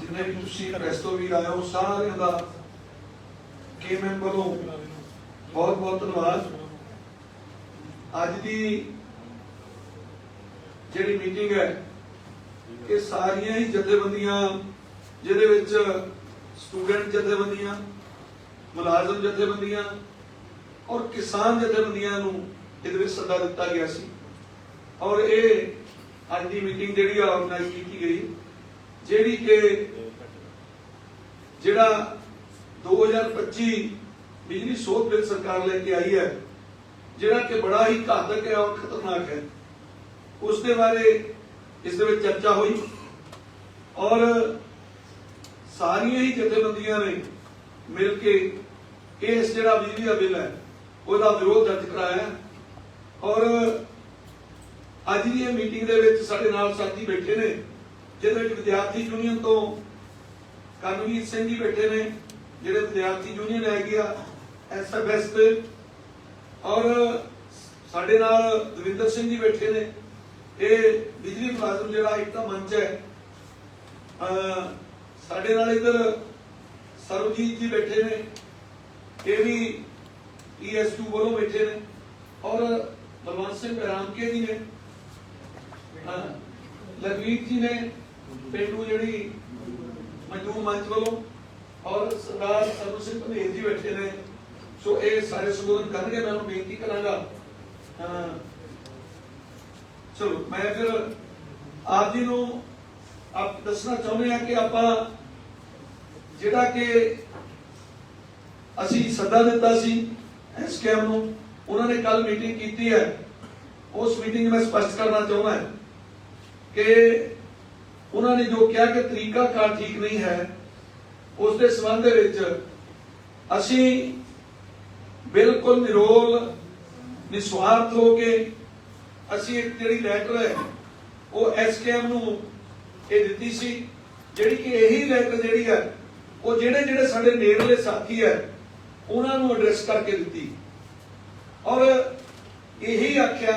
ਜਿੰਨੇ ਵੀ ਤੁਸੀਂ ਪ੍ਰੈਸ ਵੀ ਆਏ ਹੋ, ਸਾਰਿਆਂ ਦਾ ਕੇਮਐਮ ਵੱਲੋਂ ਬਹੁਤ ਬਹੁਤ ਧੰਨਵਾਦ। ਅੱਜ ਦੀ ਜਿਹੜੀ ਮੀਟਿੰਗ ਹੈ, ਇਹ ਸਾਰੀਆਂ ਹੀ ਜਥੇਬੰਦੀਆਂ, ਜਿਹਦੇ ਵਿੱਚ ਸਟੂਡੈਂਟ ਜਥੇਬੰਦੀਆਂ, ਮੁਲਾਜ਼ਮ ਜਥੇਬੰਦੀਆਂ ਔਰ ਕਿਸਾਨ ਜਥੇਬੰਦੀਆਂ ਨੂੰ ਇਹਦੇ ਵਿੱਚ ਸੱਦਾ ਦਿੱਤਾ ਗਿਆ ਸੀ। ਔਰ ਇਹ ਅੱਜ ਦੀ ਮੀਟਿੰਗ ਜਿਹੜੀ ਆ ਆਰਗੇਨਾਈਜ਼ ਕੀਤੀ ਗਈ। ਜਿਹੜੀ ਕਿ ਜਿਹੜਾ 2025 ਬਿਜਲੀ ਸੋਧ ਬਿੱਲ ਸਰਕਾਰ ਲੈ ਕੇ ਆਈ ਹੈ, ਜਿਹੜਾ ਕਿ ਬੜਾ ਹੀ ਘਾਤਕ ਹੈ ਔਰ ਖਤਰਨਾਕ ਹੈ। ਉਸ ਦੇ ਬਾਰੇ ਇਸ ਦੇ ਵਿੱਚ ਚਰਚਾ ਹੋਈ ਔਰ ਸਾਰੀਆਂ ਹੀ ਜਥੇਬੰਦੀਆਂ ਨੇ ਮਿਲ ਕੇ ਇਸ ਜਿਹੜਾ ਬਿਜਲੀ ਦਾ ਬਿੱਲ ਹੈ, ਉਹਦਾ ਵਿਰੋਧ ਦਰਜ ਕਰਾਇਆ ਔਰ ਅੱਜ ਦੀ ਇਹ ਮੀਟਿੰਗ ਦੇ ਵਿੱਚ ਸਾਡੇ ਨਾਲ ਸਾਥੀ ਬੈਠੇ ਨੇ। ਜਿਹਦੇ ਵਿੱਚ ਵਿਦਿਆਰਥੀ ਯੂਨੀਅਨ ਤੋਂ ਕਰਨਵੀਰ ਸਿੰਘ ਜੀ ਬੈਠੇ ਨੇ, ਜਿਹੜੇ ਵਿਦਿਆਰਥੀ ਯੂਨੀਅਨ ਹੈਗੀ ਆ ਐਸਐਫਐਸ ਦੇ ਔਰ ਸਾਡੇ ਨਾਲ ਦਵਿੰਦਰ ਸਿੰਘ ਜੀ ਬੈਠੇ ਨੇ। ਇਹ ਬਿਜਲੀ ਮੁਲਾਜ਼ਮ ਜਿਹੜਾ ਇੱਕ ਤਾਂ ਮੰਚ ਹੈ। ਸਾਡੇ ਨਾਲ ਇਧਰ ਸਰਵਜੀਤ ਜੀ ਬੈਠੇ ਨੇ, ਇਹ ਵੀ ES2 ਵੱਲੋਂ ਬੈਠੇ ਨੇ ਔਰ ਬਲਵੰਤ ਸਿੰਘ ਰਾਮਕੇ ਜੀ ਨੇ, ਅਹ ਲਖਵੀਰ ਜੀ ਨੇ ਪਿੰਡੂ ਜਿਹੜੀ ਮਜ਼ਦੂਰ ਮੰਚ ਵੱਲੋਂ ਔਰ ਸਰਦਾਰ ਸਰਵ ਸਿੰਘ ਪੰਧੇਰ ਜੀ ਬੈਠੇ ਨੇ, ਸੋ ਇਹ ਸਾਰੇ ਸੰਬੋਧਨ ਕਰਨਗੇ, ਮੈਂ ਉਹਨੂੰ ਬੇਨਤੀ ਕਰਾਂਗਾ। ਚਲੋ, ਮੈਂ ਫਿਰ ਆਪ ਜੀ ਨੂੰ ਆਪ ਦੱਸਣਾ ਚਾਹੁੰਦੇ ਆ ਕਿ ਆਪਾਂ ਜਿਹੜਾ ਕਿ ਅਸੀਂ ਸੱਦਾ ਦਿੱਤਾ ਸੀ ਐਸਕੇਐਮ ਨੂੰ, ਉਹਨਾਂ ਨੇ ਕੱਲ ਮੀਟਿੰਗ ਕੀਤੀ ਹੈ। ਉਸ ਮੀਟਿੰਗ ਮੈਂ ਸਪਸ਼ਟ ਕਰਨਾ ਚਾਹੁੰਦਾ ਕਿ ਉਹਨਾਂ ਨੇ ਜੋ ਕਿਹਾ ਕਿ ਤਰੀਕਾ ਕਾਰ ਠੀਕ ਨਹੀਂ ਹੈ ਉਸ ਦੇ ਸੰਬੰਧ ਦੇ ਵਿੱਚ ਅਸੀਂ ਬਿਲਕੁਲ ਨਿਰੋਲ ਨਿਸਵਾਰਥ ਹੋ ਕੇ ਅਸੀਂ ਇੱਕ ਜਿਹੜੀ ਲੈਟਰ ਹੈ, ਉਹ ਐਸਕੇਐਮ ਨੂੰ ਇਹ ਦਿੱਤੀ ਸੀ, ਜਿਹੜੀ ਕਿ ਇਹੀ ਲੈਟਰ ਜਿਹੜੀ ਹੈ, ਉਹ ਜਿਹੜੇ ਜਿਹੜੇ ਸਾਡੇ ਨੇੜਲੇ ਸਾਥੀ ਹੈ, ਉਹਨਾਂ ਨੂੰ ਐਡਰੈਸ ਕਰਕੇ ਦਿੱਤੀ। ਔਰ ਇਹੀ ਆਖਿਆ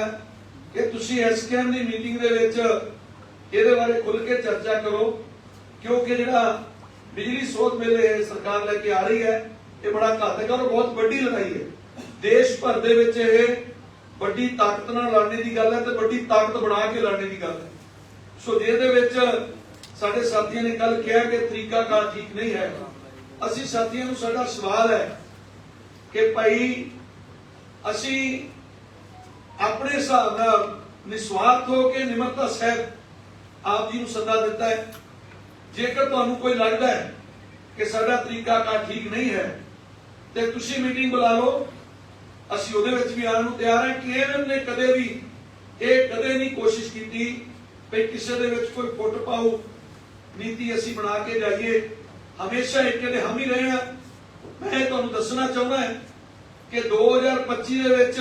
ਕਿ ਤੁਸੀਂ ਐਸਕੇਐਮ ਦੀ ਮੀਟਿੰਗ ਦੇ ਵਿੱਚ ਇਹਦੇ ਬਾਰੇ ਖੁੱਲ ਕੇ ਚਰਚਾ ਕਰੋ, ਕਿਉਂਕਿ ਜਿਹੜਾ ਬਿਜਲੀ ਸੋਧ ਬਿੱਲ ਇਹ ਸਰਕਾਰ ਲੈ ਕੇ ਆ ਰਹੀ ਹੈ, ਇਹ ਬੜਾ ਘਾਤਕ ਹੈ ਔਰ ਬਹੁਤ ਵੱਡੀ ਲੜਾਈ ਹੈ। ਦੇਸ਼ ਭਰ ਦੇ ਵਿੱਚ ਇਹ ਵੱਡੀ ਤਾਕਤ ਨਾਲ ਲੜਨੇ ਦੀ ਗੱਲ ਹੈ ਤੇ ਵੱਡੀ ਤਾਕਤ ਬਣਾ ਕੇ ਲੜਨੇ ਦੀ ਗੱਲ ਹੈ। ਸੋ ਜਿਹਦੇ ਵਿੱਚ ਸਾਡੇ ਸਾਥੀਆਂ ਨੇ ਕੱਲ ਕਿਹਾ ਕਿ ਤਰੀਕਾ ਕਾਰ ਠੀਕ ਨਹੀਂ ਹੈ। ਅਸੀਂ ਸਾਥੀਆਂ ਨੂੰ ਸਾਡਾ ਸਵਾਲ ਹੈ ਕਿ ਭਾਈ, ਅਸੀਂ ਆਪਣੇ ਹਿਸਾਬ ਨਾਲ ਨਿਸਵਾਰਥ ਹੋ ਕੇ ਨਿਮਰਤਾ ਸਹਿਤ ਆਪ ਜੀ ਨੂੰ ਸੱਦਾ ਦਿੱਤਾ ਹੈ। ਜੇਕਰ ਤੁਹਾਨੂੰ ਕੋਈ ਲੱਗਦਾ ਹੈ ਕਿ ਸਾਡਾ ਤਰੀਕਾ ਕਾਰ ਠੀਕ ਨਹੀਂ ਹੈ, ਤੇ ਤੁਸੀਂ ਮੀਟਿੰਗ ਬੁਲਾ ਲਓ। ਅਸੀਂ ਉਹਦੇ ਵਿੱਚ ਵੀ ਆਉਣ ਨੂੰ ਤਿਆਰ ਹਾਂ ਕਿ ਇਹਨਾਂ ਨੇ ਕਦੇ ਵੀ, ਇਹ ਕਦੇ ਨਹੀਂ ਕੋਸ਼ਿਸ਼ ਕੀਤੀ ਵੀ ਕਿਸੇ ਦੇ ਵਿੱਚ ਕੋਈ ਫੁੱਟ ਪਾਓ ਨੀਤੀ ਅਸੀਂ ਬਣਾ ਕੇ ਜਾਈਏ। ਹਮੇਸ਼ਾ ਇੱਕ ਦੇ ਹਮ ਹੀ ਰਹੇ ਹਾਂ। ਮੈਂ ਤੁਹਾਨੂੰ ਦੱਸਣਾ ਚਾਹੁੰਦਾ ਹਾਂ ਕਿ 2025 ਦੇ ਵਿੱਚ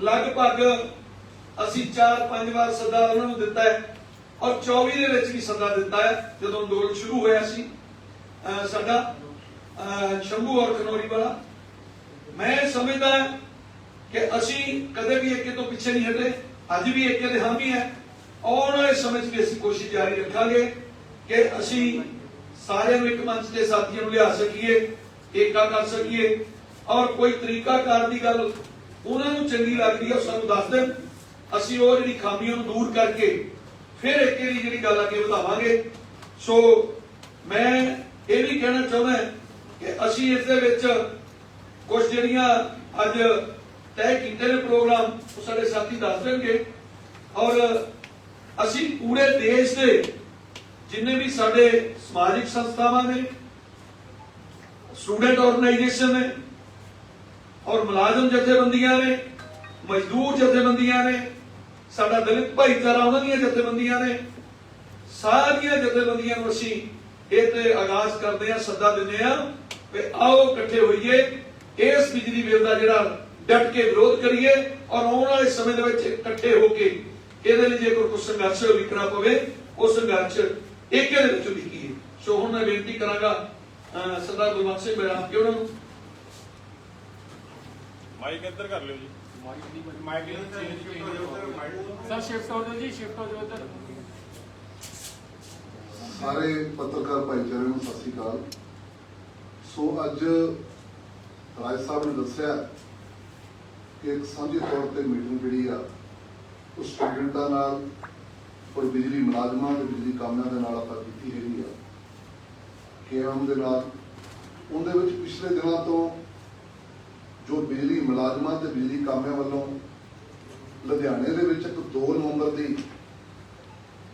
ਲਗਭਗ ਅਸੀਂ 4-5 ਵਾਰ ਸੱਦਾ ਉਹਨਾਂ ਨੂੰ ਦਿੱਤਾ ਹੈ। ਔਰ 24 ਦੇ ਵਿੱਚ ਵੀ ਸੱਦਾ ਦਿੱਤਾ ਹੈ, ਜਦੋਂ ਅੰਦੋਲਨ ਸ਼ੁਰੂ ਹੋਇਆ ਸੀ ਸਾਡਾ ਅਹ ਸ਼ੰਭੂ ਔਰ ਖਨੌਰੀ ਵਾਲਾ। ਮੈਂ ਸਮਝਦਾ ਕਿ ਅਸੀਂ ਕਦੇ ਵੀ ਏਕੇ ਤੋਂ ਪਿੱਛੇ ਨਹੀਂ ਹਟੇ ਅੱਜ ਵੀ ਏਕੇ ਦੇ ਹਾਮੀ ਹੈ। ਆਉਣ ਵਾਲੇ ਸਮੇਂ 'ਚ ਵੀ ਅਸੀਂ ਕੋਸ਼ਿਸ਼ ਜਾਰੀ ਰੱਖਾਂਗੇ ਕਿ ਅਸੀਂ ਸਾਰਿਆਂ ਨੂੰ ਇੱਕ ਮੰਚ ਤੇ ਸਾਥੀਆਂ ਨੂੰ ਲਿਆ ਸਕੀਏ ਏਕਾ ਕਰ ਸਕੀਏ। ਔਰ ਕੋਈ ਤਰੀਕਾਕਾਰ ਦੀ ਗੱਲ ਉਹਨਾਂ ਨੂੰ ਚੰਗੀ ਲੱਗਦੀ ਹੈ, ਉਹ ਸਾਨੂੰ ਦੱਸ ਦੇਣ। ਅਸੀਂ ਉਹ ਜਿਹੜੀ ਖਾਮੀਆਂ ਨੂੰ ਦੂਰ ਕਰਕੇ ਫਿਰ ਇੱਕ ਦੀ ਜਿਹੜੀ ਗੱਲ ਅੱਗੇ ਵਧਾਵਾਂਗੇ। ਸੋ ਮੈਂ ਇਹ ਵੀ ਕਹਿਣਾ ਚਾਹੁੰਦਾ ਕਿ ਅਸੀਂ ਇਸ ਦੇ ਵਿੱਚ ਕੁਝ ਜਿਹੜੀਆਂ ਅੱਜ ਤੈਅ ਕੀਤੇ ਨੇ ਪ੍ਰੋਗਰਾਮ, ਉਹ ਸਾਡੇ ਸਾਥੀ ਦੱਸ ਦੇਣਗੇ। ਔਰ ਅਸੀਂ ਪੂਰੇ ਦੇਸ਼ ਦੇ ਜਿੰਨੇ ਵੀ ਸਾਡੇ ਸਮਾਜਿਕ ਸੰਸਥਾਵਾਂ ਨੇ ਸਟੂਡੈਂਟ ਆਰਗੇਨਾਈਜੇਸ਼ਨ ਨੇ, ਔਰ ਮੁਲਾਜ਼ਮ ਜਥੇਬੰਦੀਆਂ ਨੇ, ਮਜ਼ਦੂਰ ਜਥੇਬੰਦੀਆਂ ਨੇ ਸਾਡਾ ਦਲਿਤ ਭਾਈਚਾਰਾ, ਉਹਨਾਂ ਦੀਆਂ ਜਥੇਬੰਦੀਆਂ ਨੇ। ਸਾਰੀਆਂ ਜਥੇਬੰਦੀਆਂ ਨੂੰ ਅਸੀਂ ਇਹ ਤੇ ਆਗਾਜ਼ ਕਰਦੇ ਆ ਸੱਦਾ ਦਿੰਦੇ ਆ ਵੀ ਆਓ ਇਕੱਠੇ ਹੋਈਏ, ਇਸ ਬਿਜਲੀ ਬਿੱਲ ਦਾ ਜਿਹੜਾ ਡਟ ਕੇ ਵਿਰੋਧ ਕਰੀਏ ਔਰ ਆਉਣ ਵਾਲੇ ਸਮੇਂ ਦੇ ਵਿੱਚ ਇਕੱਠੇ ਹੋ ਕੇ ਇਹਦੇ ਲਈ ਜੇ ਕੋਈ ਕੁਝ ਸੰਘਰਸ਼ ਵਿਕਣਾ ਪਵੇ, ਉਹ ਸੰਘਰਸ਼ ਏਕੇ ਦੇ ਵਿੱਚ ਲਿਖੀਏ ਸੋ ਹੁਣ ਮੈਂ ਬੇਨਤੀ ਕਰਾਂਗਾ ਸਰਦਾਰ ਗੁਰਬਖਸ਼ ਸਿੰਘ ਬੈਰਾਮ ਕਿ ਉਹਨਾਂ ਨੂੰ ਮਾਈਕ ਇੱਧਰ ਕਰ ਲਿਓ ਜੀ। ਸਰ ਸ਼ਿਫਟ ਹੋ ਜਾਓ ਜੀ ਸ਼ਿਫਟ ਹੋ ਜਾਓ ਇੱਧਰ। ਸਾਰੇ ਪੱਤਰਕਾਰ ਭਾਈਚਾਰੇ ਨੂੰ ਸਤਿ ਸ੍ਰੀ ਅਕਾਲ। ਸੋ ਅੱਜ ਰਾਜ ਸਾਹਿਬ ਨੇ ਦੱਸਿਆ ਕਿ ਇੱਕ ਸਾਂਝੇ ਤੌਰ ਤੇ ਮੀਟਿੰਗ ਜਿਹੜੀ ਆ, ਉਹ ਸਟੂਡੈਂਟਾਂ ਨਾਲ ਔਰ ਬਿਜਲੀ ਮੁਲਾਜ਼ਮਾਂ ਤੇ ਬਿਜਲੀ ਕਾਮਿਆਂ ਦੇ ਨਾਲ ਆਪਾਂ ਕੀਤੀ ਹੈਗੀ ਆ। ਕੇਐਮ ਦੇ ਨਾਲ ਉਹਦੇ ਵਿੱਚ ਪਿਛਲੇ ਦਿਨਾਂ ਤੋਂ ਜੋ ਬਿਜਲੀ ਮੁਲਾਜ਼ਮਾਂ ਤੇ ਬਿਜਲੀ ਕਾਮਿਆਂ ਵੱਲੋਂ ਲੁਧਿਆਣੇ ਦੇ ਵਿੱਚ ਇੱਕ 2 ਨਵੰਬਰ ਦੀ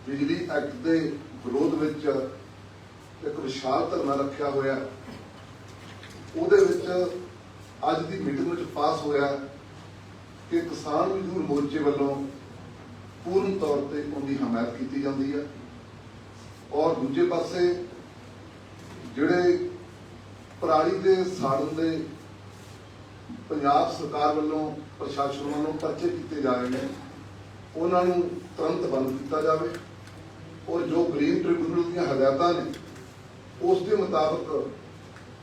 ਬਿਜਲੀ ਐਕਟ ਦੇ ਵਿਰੋਧ ਵਿੱਚ ਇੱਕ ਵਿਸ਼ਾਲ ਧਰਨਾ ਰੱਖਿਆ ਹੋਇਆ ਉਹਦੇ ਵਿੱਚ ਅੱਜ ਦੀ ਮੀਟਿੰਗ ਵਿੱਚ ਪਾਸ ਹੋਇਆ ਕਿ ਕਿਸਾਨ ਮਜ਼ਦੂਰ ਮੋਰਚੇ ਵੱਲੋਂ ਪੂਰਨ ਤੌਰ ਤੇ ਉਹਦੀ ਹਮਾਇਤ ਕੀਤੀ ਜਾਂਦੀ ਹੈ ਔਰ ਦੂਜੇ ਪਾਸੇ ਜਿਹੜੇ ਪਰਾਲੀ ਦੇ ਸਾੜਨ ਦੇ ਪੰਜਾਬ ਸਰਕਾਰ ਵੱਲੋਂ ਪ੍ਰਸ਼ਾਸਨ ਵੱਲੋਂ ਪਰਚੇ ਕੀਤੇ ਜਾ ਰਹੇ ਨੇ। ਉਹਨਾਂ ਨੂੰ ਤੁਰੰਤ ਬੰਦ ਕੀਤਾ ਜਾਵੇ। ਔਰ ਜੋ ਗ੍ਰੀਨ ਟ੍ਰਿਬਿਊਨਲ ਦੀਆਂ ਹਦਾਇਤਾਂ ਨੇ, ਉਸ ਦੇ ਮੁਤਾਬਕ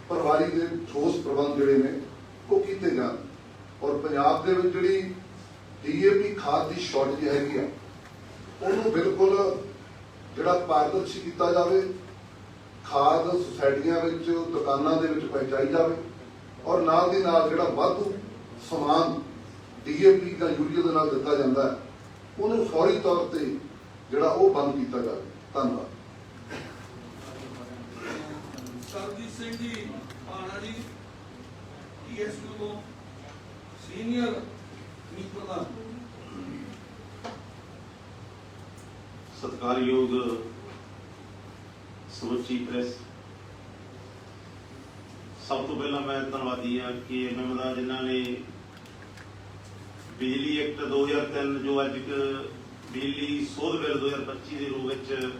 ਪਰਵਾਰੀ ਦੇ ਠੋਸ ਪ੍ਰਬੰਧ ਜਿਹੜੇ ਨੇ, ਉਹ ਕੀਤੇ ਜਾਣ। ਔਰ ਪੰਜਾਬ ਦੇ ਵਿੱਚ ਜਿਹੜੀ ਡੀਏਪੀ ਖਾਦ ਦੀ ਸ਼ਾਰਟੇਜ ਹੈਗੀ ਆ, ਉਹਨੂੰ ਬਿਲਕੁਲ ਜਿਹੜਾ ਪਾਰਦਰਸ਼ੀ ਕੀਤਾ ਜਾਵੇ, ਖਾਦ ਸੁਸਾਇਟੀਆਂ ਵਿੱਚ, ਦੁਕਾਨਾਂ ਦੇ ਵਿੱਚ ਪਹੁੰਚਾਈ ਜਾਵੇ। ਔਰ ਨਾਲ ਦੀ ਨਾਲ ਜਿਹੜਾ ਵਾਧੂ ਸਮਾਨ ਡੀਏਪੀ ਦਾ ਯੂਰੀਆ ਦੇ ਨਾਲ ਦਿੱਤਾ ਜਾਂਦਾ ਹੈ ਉਹਨੂੰ ਫੌਰੀ ਤੌਰ ਤੇ ਜਿਹੜਾ ਉਹ ਬੰਦ ਕੀਤਾ ਜਾਵੇ ਧੰਨਵਾਦ। ਸਰਜੀਤ ਸਿੰਘ ਜੀ ਆਣਾ ਜੀ ਟੀਐਸਯੂ ਤੋਂ ਸੀਨੀਅਰ ਮੀਤ ਪ੍ਰਧਾਨ। ਸਤਿਕਾਰਯੋਗ ਸਮੁੱਚੀ ਪ੍ਰੈਸ ਸਭ ਤੋਂ ਪਹਿਲਾਂ ਮੈਂ ਧੰਨਵਾਦੀ ਹਾਂ ਕਿ ਐਮਐਮ ਦਾ ਜਿਨ੍ਹਾਂ ਨੇ ਬਿਜਲੀ ਐਕਟ 2003 ਜੋ ਅੱਜ ਇੱਕ ਬਿਜਲੀ ਸੋਧ ਬਿੱਲ 2025 ਦੇ ਰੂਪ ਵਿੱਚ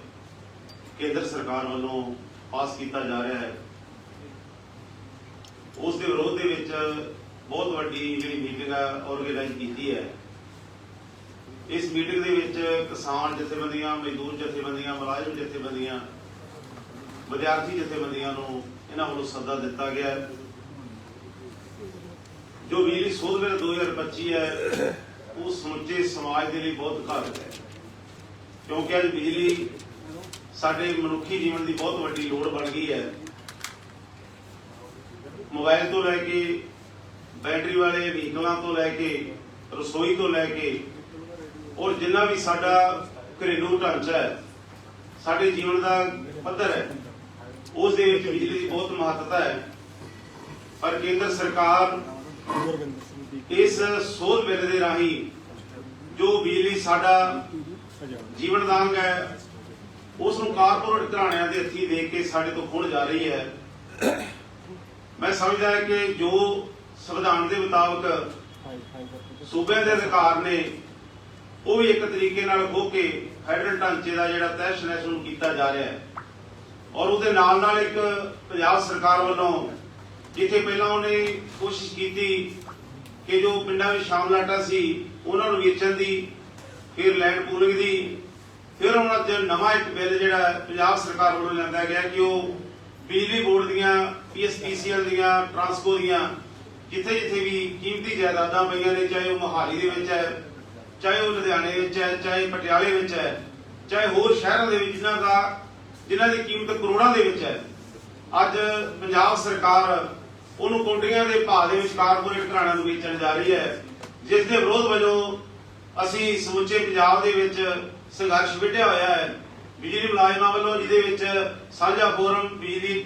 ਕੇਂਦਰ ਸਰਕਾਰ ਵੱਲੋਂ ਪਾਸ ਕੀਤਾ ਜਾ ਰਿਹਾ ਹੈ, ਉਸ ਦੇ ਵਿਰੋਧ ਦੇ ਵਿੱਚ ਬਹੁਤ ਵੱਡੀ ਜਿਹੜੀ ਮੀਟਿੰਗ ਆ ਆਰਗੇਨਾਈਜ਼ ਕੀਤੀ ਹੈ। ਇਸ ਮੀਟਿੰਗ ਦੇ ਵਿੱਚ ਕਿਸਾਨ ਜਥੇਬੰਦੀਆਂ, ਮਜ਼ਦੂਰ ਜਥੇਬੰਦੀਆਂ, ਮੁਲਾਜ਼ਮ ਜਥੇਬੰਦੀਆਂ, ਵਿਦਿਆਰਥੀ ਜਥੇਬੰਦੀਆਂ ਨੂੰ ਇਹਨਾਂ ਵੱਲੋਂ ਸੱਦਾ ਦਿੱਤਾ ਗਿਆ ਹੈ। ਜੋ ਬਿਜਲੀ ਸੋਧ ਬਿੱਲ 2025 ਹੈ, ਉਹ ਸਮੁੱਚੇ ਸਮਾਜ ਦੇ ਲਈ ਬਹੁਤ ਘਾਤਕ ਹੈ। ਕਿਉਂਕਿ ਅੱਜ ਬਿਜਲੀ ਸਾਡੇ ਮਨੁੱਖੀ ਜੀਵਨ ਦੀ ਬਹੁਤ ਵੱਡੀ ਲੋੜ ਬਣ ਗਈ ਹੈ। ਮੋਬਾਈਲ ਤੋਂ ਲੈ ਕੇ, ਬੈਟਰੀ ਵਾਲੇ ਵਹੀਕਲਾਂ ਤੋਂ ਲੈ ਕੇ, ਰਸੋਈ ਤੋਂ ਲੈ ਕੇ, ਔਰ ਜਿੰਨਾ ਵੀ ਸਾਡਾ ਘਰੇਲੂ ਢਾਂਚਾ ਹੈ, ਸਾਡੇ ਜੀਵਨ ਦਾ ਪੱਧਰ ਹੈ ਉਸ ਦੇ ਵਿੱਚ ਬਿਜਲੀ ਦੀ ਬਹੁਤ ਮਹੱਤਤਾ ਹੈ। ਪਰ ਕੇਂਦਰ ਸਰਕਾਰ ਇਸ ਸੋਧ ਬਿੱਲ ਦੇ ਰਾਹੀਂ ਜੋ ਬਿਜਲੀ ਸਾਡਾ ਜੀਵਨ ਦਾ ਹੈ ਉਸ ਨੂੰ ਕਾਰਪੋਰੇਟ ਘਰਾਣਿਆਂ ਦੇ ਹੱਥੀਂ ਦੇ ਕੇ ਸਾਡੇ ਤੋਂ ਖੋਣ ਜਾ ਰਹੀ ਹੈ। ਮੈਂ ਸਮਝਦਾ ਹਾਂ ਕਿ ਜੋ ਸੰਵਿਧਾਨ ਦੇ ਮੁਤਾਬਕ ਸੂਬਿਆਂ ਦੇ ਅਧਿਕਾਰ ਨੇ, ਉਹ ਵੀ ਇੱਕ ਤਰੀਕੇ ਨਾਲ ਖੋ ਕੇ ਫੈਡਰਲ ਢਾਂਚੇ ਦਾ ਜਿਹੜਾ ਤੈਸ਼ ਨੈਸ਼ ਕੀਤਾ ਜਾ ਰਿਹਾ ਹੈ। ਔਰ ਉਹਦੇ ਨਾਲ ਨਾਲ ਇੱਕ ਪੰਜਾਬ ਸਰਕਾਰ ਵੱਲੋਂ ਜਿੱਥੇ ਪਹਿਲਾਂ ਉਹਨੇ ਕੋਸ਼ਿਸ਼ ਕੀਤੀ ਕਿ ਜੋ ਪਿੰਡਾਂ ਵਿੱਚ ਸ਼ਾਮਲਾਟਾ ਸੀ, ਉਹਨਾਂ ਨੂੰ ਵੇਚਣ ਦੀ, ਫਿਰ ਲੈਂਡ ਪੂਲਿੰਗ ਦੀ, ਫਿਰ ਉਹਨਾਂ ਚ ਨਵਾਂ ਇੱਕ ਬਿੱਲ ਜਿਹੜਾ ਪੰਜਾਬ ਸਰਕਾਰ ਵੱਲੋਂ ਲਿਆਂਦਾ ਗਿਆ ਕਿ ਉਹ ਬਿਜਲੀ ਬੋਰਡ ਦੀਆਂ ਪੀਐਸਪੀਸੀਐਲ ਦੀਆਂ ਟਰਾਂਸਕੋ ਦੀਆਂ, ਜਿੱਥੇ ਜਿੱਥੇ ਵੀ ਕੀਮਤੀ ਜਾਇਦਾਦਾਂ ਪਈਆਂ ਨੇ, ਚਾਹੇ ਉਹ ਮੋਹਾਲੀ ਦੇ ਵਿੱਚ ਹੈ, ਚਾਹੇ ਉਹ ਲੁਧਿਆਣੇ ਵਿੱਚ ਹੈ, ਚਾਹੇ ਪਟਿਆਲੇ ਵਿੱਚ ਹੈ, ਚਾਹੇ ਹੋਰ ਸ਼ਹਿਰਾਂ ਦੇ ਵਿੱਚ, ਜਿਨ੍ਹਾਂ ਦਾ ਜਿਨ੍ਹਾਂ ਦੀ ਕੀਮਤ ਕਰੋੜਾਂ ਦੇ ਵਿੱਚ ਹੈ। ਅੱਜ ਪੰਜਾਬ ਸਰਕਾਰ ਉਹਨੂੰ ਕੋਟੀਆਂ ਦੇ ਭਾਅ ਦੇ ਵਿੱਚ ਕਾਰਪੋਰੇਟ ਘਰਾਣਿਆਂ ਨੂੰ ਵੇਚਣ ਜਾ ਰਹੀ ਹੈ। ਜਿਸ ਦੇ ਵਿਰੋਧ ਵਜੋਂ ਅਸੀਂ ਸਮੁੱਚੇ ਪੰਜਾਬ ਦੇ ਵਿੱਚ ਸੰਘਰਸ਼ ਵਿੱਢਿਆ ਹੋਇਆ ਹੈ। ਬਿਜਲੀ ਮੁਲਾਜ਼ਮਾਂ ਵੱਲੋਂ ਜਿਹਦੇ ਵਿੱਚ ਸਾਂਝਾ ਫੋਰਮ, ਬਿਜਲੀ,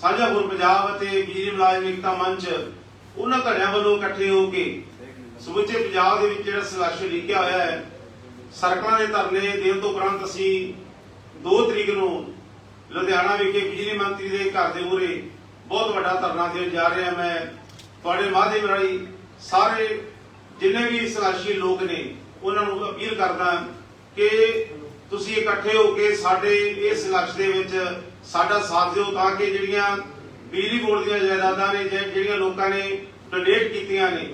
ਸਾਂਝਾ ਫੋਰਮ ਪੰਜਾਬ ਅਤੇ ਬਿਜਲੀ ਮੁਲਾਜ਼ਮ ਏਕਤਾ ਮੰਚ, ਉਹਨਾਂ ਧੜਿਆਂ ਵੱਲੋਂ ਇਕੱਠੇ ਹੋ ਕੇ ਸਮੁੱਚੇ ਪੰਜਾਬ ਦੇ ਵਿੱਚ ਜਿਹੜਾ ਸੰਘਰਸ਼ ਲਿਖਿਆ ਹੋਇਆ ਹੈ ਸਰਕਲਾਂ ਦੇ ਧਰਨੇ ਦੇਣ ਤੋਂ ਉਪਰੰਤ ਅਸੀਂ 2 ਤਰੀਕ ਨੂੰ ਲੁਧਿਆਣਾ ਵਿਖੇ ਬਿਜਲੀ ਮੰਤਰੀ ਦੇ ਘਰ ਦੇ ਮੂਹਰੇ ਬਹੁਤ ਵੱਡਾ ਧਰਨਾ ਦੇਣ ਜਾ ਰਿਹਾ ਮੈਂ ਤੁਹਾਡੇ ਮਾਧਿਅਮ ਰਾਹੀਂ ਸਾਰੇ ਜਿੰਨੇ ਵੀ ਸੰਘਰਸ਼ੀ ਲੋਕ ਨੇ, ਉਹਨਾਂ ਨੂੰ ਅਪੀਲ ਕਰਦਾ ਕਿ ਤੁਸੀਂ ਇਕੱਠੇ ਹੋ ਕੇ ਸਾਡੇ ਇਸ ਸੰਘਰਸ਼ ਦੇ ਵਿੱਚ ਸਾਡਾ ਸਾਥ ਦਿਓ ਤਾਂ ਕਿ ਜਿਹੜੀਆਂ ਬਿਜਲੀ ਬੋਰਡ ਦੀਆਂ ਜਾਇਦਾਦਾਂ ਨੇ ਜਿਹੜੀਆਂ ਲੋਕਾਂ ਨੇ ਡੋਨੇਟ ਕੀਤੀਆਂ ਨੇ,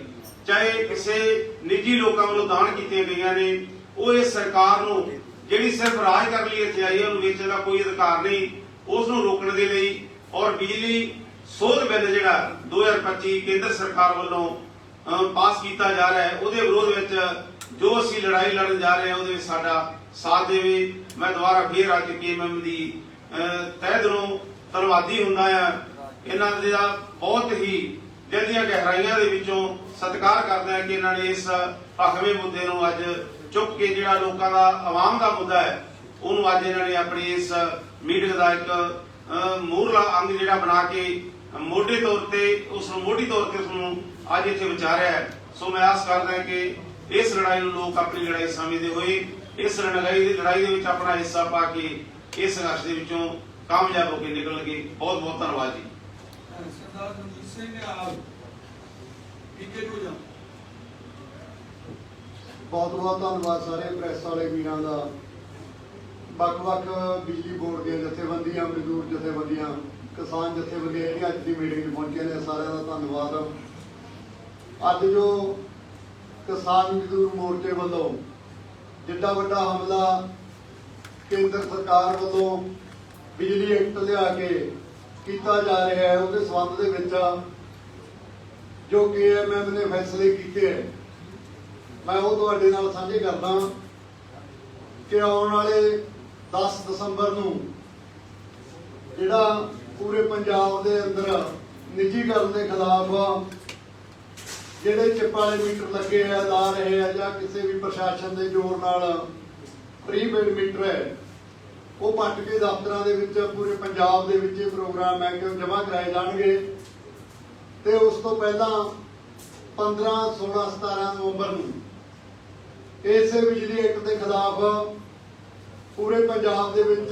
ਚਾਹੇ ਕਿਸੇ ਨਿੱਜੀ ਲੋਕਾਂ ਵੱਲੋਂ ਦਾਨ ਕੀਤੀਆਂ ਗਈਆਂ ਨੇ, ਉਹ ਇਸ ਸਰਕਾਰ ਨੂੰ ਜਿਹੜੀ ਸਿਰਫ ਰਾਜ ਕਰਨ ਲਈ ਇੱਥੇ ਆਈ ਹੈ ਉਹਨੂੰ ਵੇਚਣ ਦਾ ਕੋਈ ਅਧਿਕਾਰ ਨਹੀਂ। ਉਸ ਨੂੰ ਰੋਕਣ ਦੇ ਲਈ ਔਰ ਬਿਜਲੀ ਸੋਧ ਬਿੱਲ ਜਿਹੜਾ 2025 ਕੇਂਦਰ ਸਰਕਾਰ ਵੱਲੋਂ ਪਾਸ ਕੀਤਾ ਜਾ ਰਿਹਾ ਹੈ, ਉਹਦੇ ਵਿਰੋਧ ਵਿੱਚ ਜੋ ਅਸੀਂ ਲੜਾਈ ਲੜਨ ਜਾ ਰਹੇ ਹਾਂ, ਉਹਦੇ ਵਿੱਚ ਸਾਡਾ ਸਾਥ ਦੇਵੇ। ਮੈਂ ਦੁਬਾਰਾ ਫੇਰ ਅੱਜ ਕੇਐਮਐਮ ਦੀ ਤਹਿ ਦਿਲੋਂ ਧੰਨਵਾਦੀ ਹੁੰਦਾ ਆ ਇਹਨਾਂ ਦਾ ਬਹੁਤ ਹੀ ਦਿਲ ਦੀਆਂ ਗਹਿਰਾਈਆਂ ਦੇ ਵਿੱਚੋਂ ਸਤਿਕਾਰ ਕਰਦਾ ਕਿ ਇਹਨਾਂ ਨੇ ਇਸ ਭਖਵੇਂ ਮੁੱਦੇ ਨੂੰ ਅੱਜ ਚੁੱਕ ਕੇ ਜਿਹੜਾ ਲੋਕਾਂ ਦਾ ਆਵਾਮ ਦਾ ਮੁੱਦਾ ਹੈ ਉਹਨੂੰ ਅੱਜ ਇਹਨਾਂ ਨੇ ਆਪਣੀ ਇਸ ਮੀਟਿੰਗ ਦਾ ਇੱਕ ਅਹ, ਅੰਗ ਜਿਹੜਾ ਬਣਾ ਕੇ ਮੋਢੇ ਤੌਰ ਤੇ ਉਸ ਨੂੰ ਮੋਢੀ ਤੌਰ ਤੇ ਉਸ ਨੂੰ ਅੱਜ ਇੱਥੇ ਵਿਚਾਰਿਆ ਹੈ। ਸੋ ਮੈਂ ਆਸ ਕਰਦਾ ਕਿ ਇਸ ਲੜਾਈ ਨੂੰ ਲੋਕ ਆਪਣੀ ਲੜਾਈ ਸਮਝਦੇ ਹੋਏ ਇਸ ਲੜਾਈ ਦੀ ਲੜਾਈ ਦੇ ਵਿੱਚ ਆਪਣਾ ਹਿੱਸਾ ਪਾ ਕੇ ਇਸ ਸੰਘਰਸ਼ ਦੇ ਵਿੱਚੋਂ ਕਾਮਯਾਬ ਹੋ ਕੇ ਨਿਕਲਣਗੇ। ਬਹੁਤ ਬਹੁਤ ਧੰਨਵਾਦ ਜੀ। ਸਰਦਾਰ ਰਣਜੀਤ ਸਿੰਘ ਆਪ ਪੀਕੇ ਨੂੰ ਜਾ ਬਹੁਤ ਬਹੁਤ ਧੰਨਵਾਦ ਸਾਰੇ ਪ੍ਰੈਸ ਵਾਲੇ ਵੀਰਾਂ ਦਾ। ਵੱਖ-ਵੱਖ ਬਿਜਲੀ ਬੋਰਡ ਦੀਆਂ ਜਥੇਬੰਦੀਆਂ, ਮਜ਼ਦੂਰ ਜਥੇਬੰਦੀਆਂ, ਕਿਸਾਨ ਜਥੇਬੰਦੀਆਂ ਜਿਹੜੀਆਂ ਅੱਜ ਦੀ ਮੀਟਿੰਗ 'ਚ ਪਹੁੰਚੀਆਂ ਨੇ, ਸਾਰਿਆਂ ਦਾ ਧੰਨਵਾਦ। ਅੱਜ ਜੋ ਕਿਸਾਨ ਮਜ਼ਦੂਰ ਮੋਰਚੇ ਵੱਲੋਂ ਜਿੱਡਾ ਵੱਡਾ ਹਮਲਾ ਕੇਂਦਰ ਸਰਕਾਰ ਵੱਲੋਂ ਬਿਜਲੀ ਐਕਟ ਲਿਆ ਕੇ ਕੀਤਾ ਜਾ ਰਿਹਾ ਹੈ, ਉਹਦੇ ਸੰਬੰਧ ਦੇ ਵਿੱਚ ਜੋ ਕੇਐਮਐਮ ਨੇ ਫੈਸਲੇ ਕੀਤੇ ਹੈ ਮੈਂ ਉਹ ਤੁਹਾਡੇ ਨਾਲ ਸਾਂਝੇ ਕਰਦਾ ਕਿ ਆਉਣ ਵਾਲੇ 10 ਦਸੰਬਰ ਨੂੰ ਜਿਹੜਾ ਪੂਰੇ ਪੰਜਾਬ ਦੇ ਅੰਦਰ ਨਿੱਜੀਕਰਨ ਦੇ ਖਿਲਾਫ ਜਿਹੜੇ ਚਿੱਪ ਵਾਲੇ ਮੀਟਰ ਲੱਗੇ ਆ, ਲਾ ਰਹੇ ਆ ਜਾਂ ਕਿਸੇ ਵੀ ਪ੍ਰਸ਼ਾਸਨ ਦੇ ਜ਼ੋਰ ਨਾਲ ਪ੍ਰੀਪੇਡ ਮੀਟਰ ਹੈ, ਉਹ ਪੱਟ ਕੇ ਦਫ਼ਤਰਾਂ ਦੇ ਵਿੱਚ, ਪੂਰੇ ਪੰਜਾਬ ਦੇ ਵਿੱਚ ਇਹ ਪ੍ਰੋਗਰਾਮ ਹੈ ਕਿ ਉਹ ਜਮ੍ਹਾਂ ਕਰਾਏ ਜਾਣਗੇ। ਤੇ ਉਸ ਤੋਂ ਪਹਿਲਾਂ 15 16 17 ਨਵੰਬਰ ਨੂੰ ਇਸੇ ਬਿਜਲੀ ਐਕਟ ਦੇ ਖਿਲਾਫ ਪੂਰੇ ਪੰਜਾਬ ਦੇ ਵਿੱਚ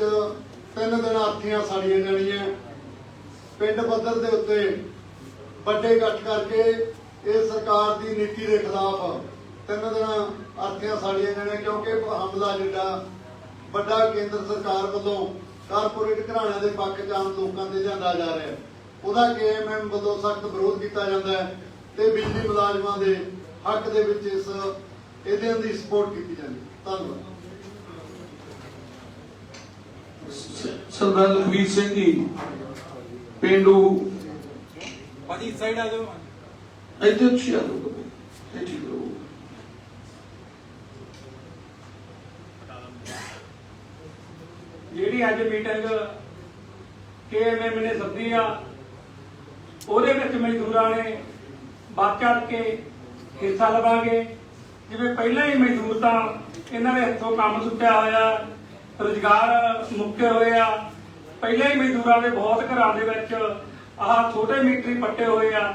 ਤਿੰਨ ਦਿਨ ਆਰਥੀਆਂ ਸਾੜੀਆਂ ਜਾਣੀਆਂ। ਪਿੰਡ ਪੱਧਰ ਦੇ ਉੱਤੇ ਵੱਡੇ ਇਕੱਠ ਕਰਕੇ ਇਹ ਸਰਕਾਰ ਦੀ ਨੀਤੀ ਦੇ ਖਿਲਾਫ ਤਿੰਨ ਦਿਨ ਆਰਥੀਆਂ ਸਾੜੀਆਂ ਜਾਣੀਆਂ ਕਿਉਂਕਿ ਇਹ ਹਮਲਾ ਜਿਹੜਾ ਵੱਡਾ ਕੇਂਦਰ ਸਰਕਾਰ ਵੱਲੋਂ ਕਾਰਪੋਰੇਟ ਘਰਾਣਿਆਂ ਦੇ ਪੱਖ ਚ ਆਮ ਲੋਕਾਂ ਤੇ ਲਿਆਂਦਾ ਜਾ ਰਿਹਾ ਹੈ। ਉਹਦਾ ਕੇਐਮਐਮ ਵੱਲੋਂ ਸਖਤ ਵਿਰੋਧ ਕੀਤਾ ਜਾਂਦਾ ਹੈ ਤੇ ਬਿਜਲੀ ਮੁਲਾਜ਼ਮਾਂ ਦੇ ਹੱਕ ਦੇ ਵਿੱਚ ਇਸ ਇਹਦੇ ਦੀ ਸਪੋਰਟ ਕੀਤੀ ਜਾਂਦੀ। ਧੰਨਵਾਦ। ਸਰਦਾਰ ਲਖਵੀਰ ਸਿੰਘ ਜੀ ਪਿੰਡੂ ਭਾਜੀ ਸਾਈਡ ਆ ਜਾਓ। ਇੱਥੇ ਅੱਛੀ ਆ ਲੋ ਇਹ ਠੀਕ ਰਹੋ। ਜਿਹੜੀ ਅੱਜ ਮੀਟਿੰਗ ਕੇਐਮਐਮ ਨੇ ਸੱਦੀ ਆ ਉਹਦੇ ਵਿੱਚ ਮਜ਼ਦੂਰਾਂ ਨੇ ਵੱਧ ਚੜ ਕੇ ਹਿੱਸਾ ਲਵਾਂਗੇ। ਜਿਵੇਂ ਪਹਿਲਾਂ ਹੀ ਮਜ਼ਦੂਰ ਤਾਂ ਇਹਨਾਂ ਦੇ ਹੱਥੋਂ ਕੰਮ ਸੁੱਟਿਆ ਹੋਇਆ, ਰੁਜ਼ਗਾਰ ਮੁੱਕੇ ਹੋਏ ਆ। ਪਹਿਲਾਂ ਹੀ ਮਜ਼ਦੂਰਾਂ ਦੇ ਬਹੁਤ ਘਰਾਂ ਦੇ ਵਿੱਚ ਆਹ ਛੋਟੇ ਮੀਟਰ ਪੱਟੇ ਹੋਏ ਆ।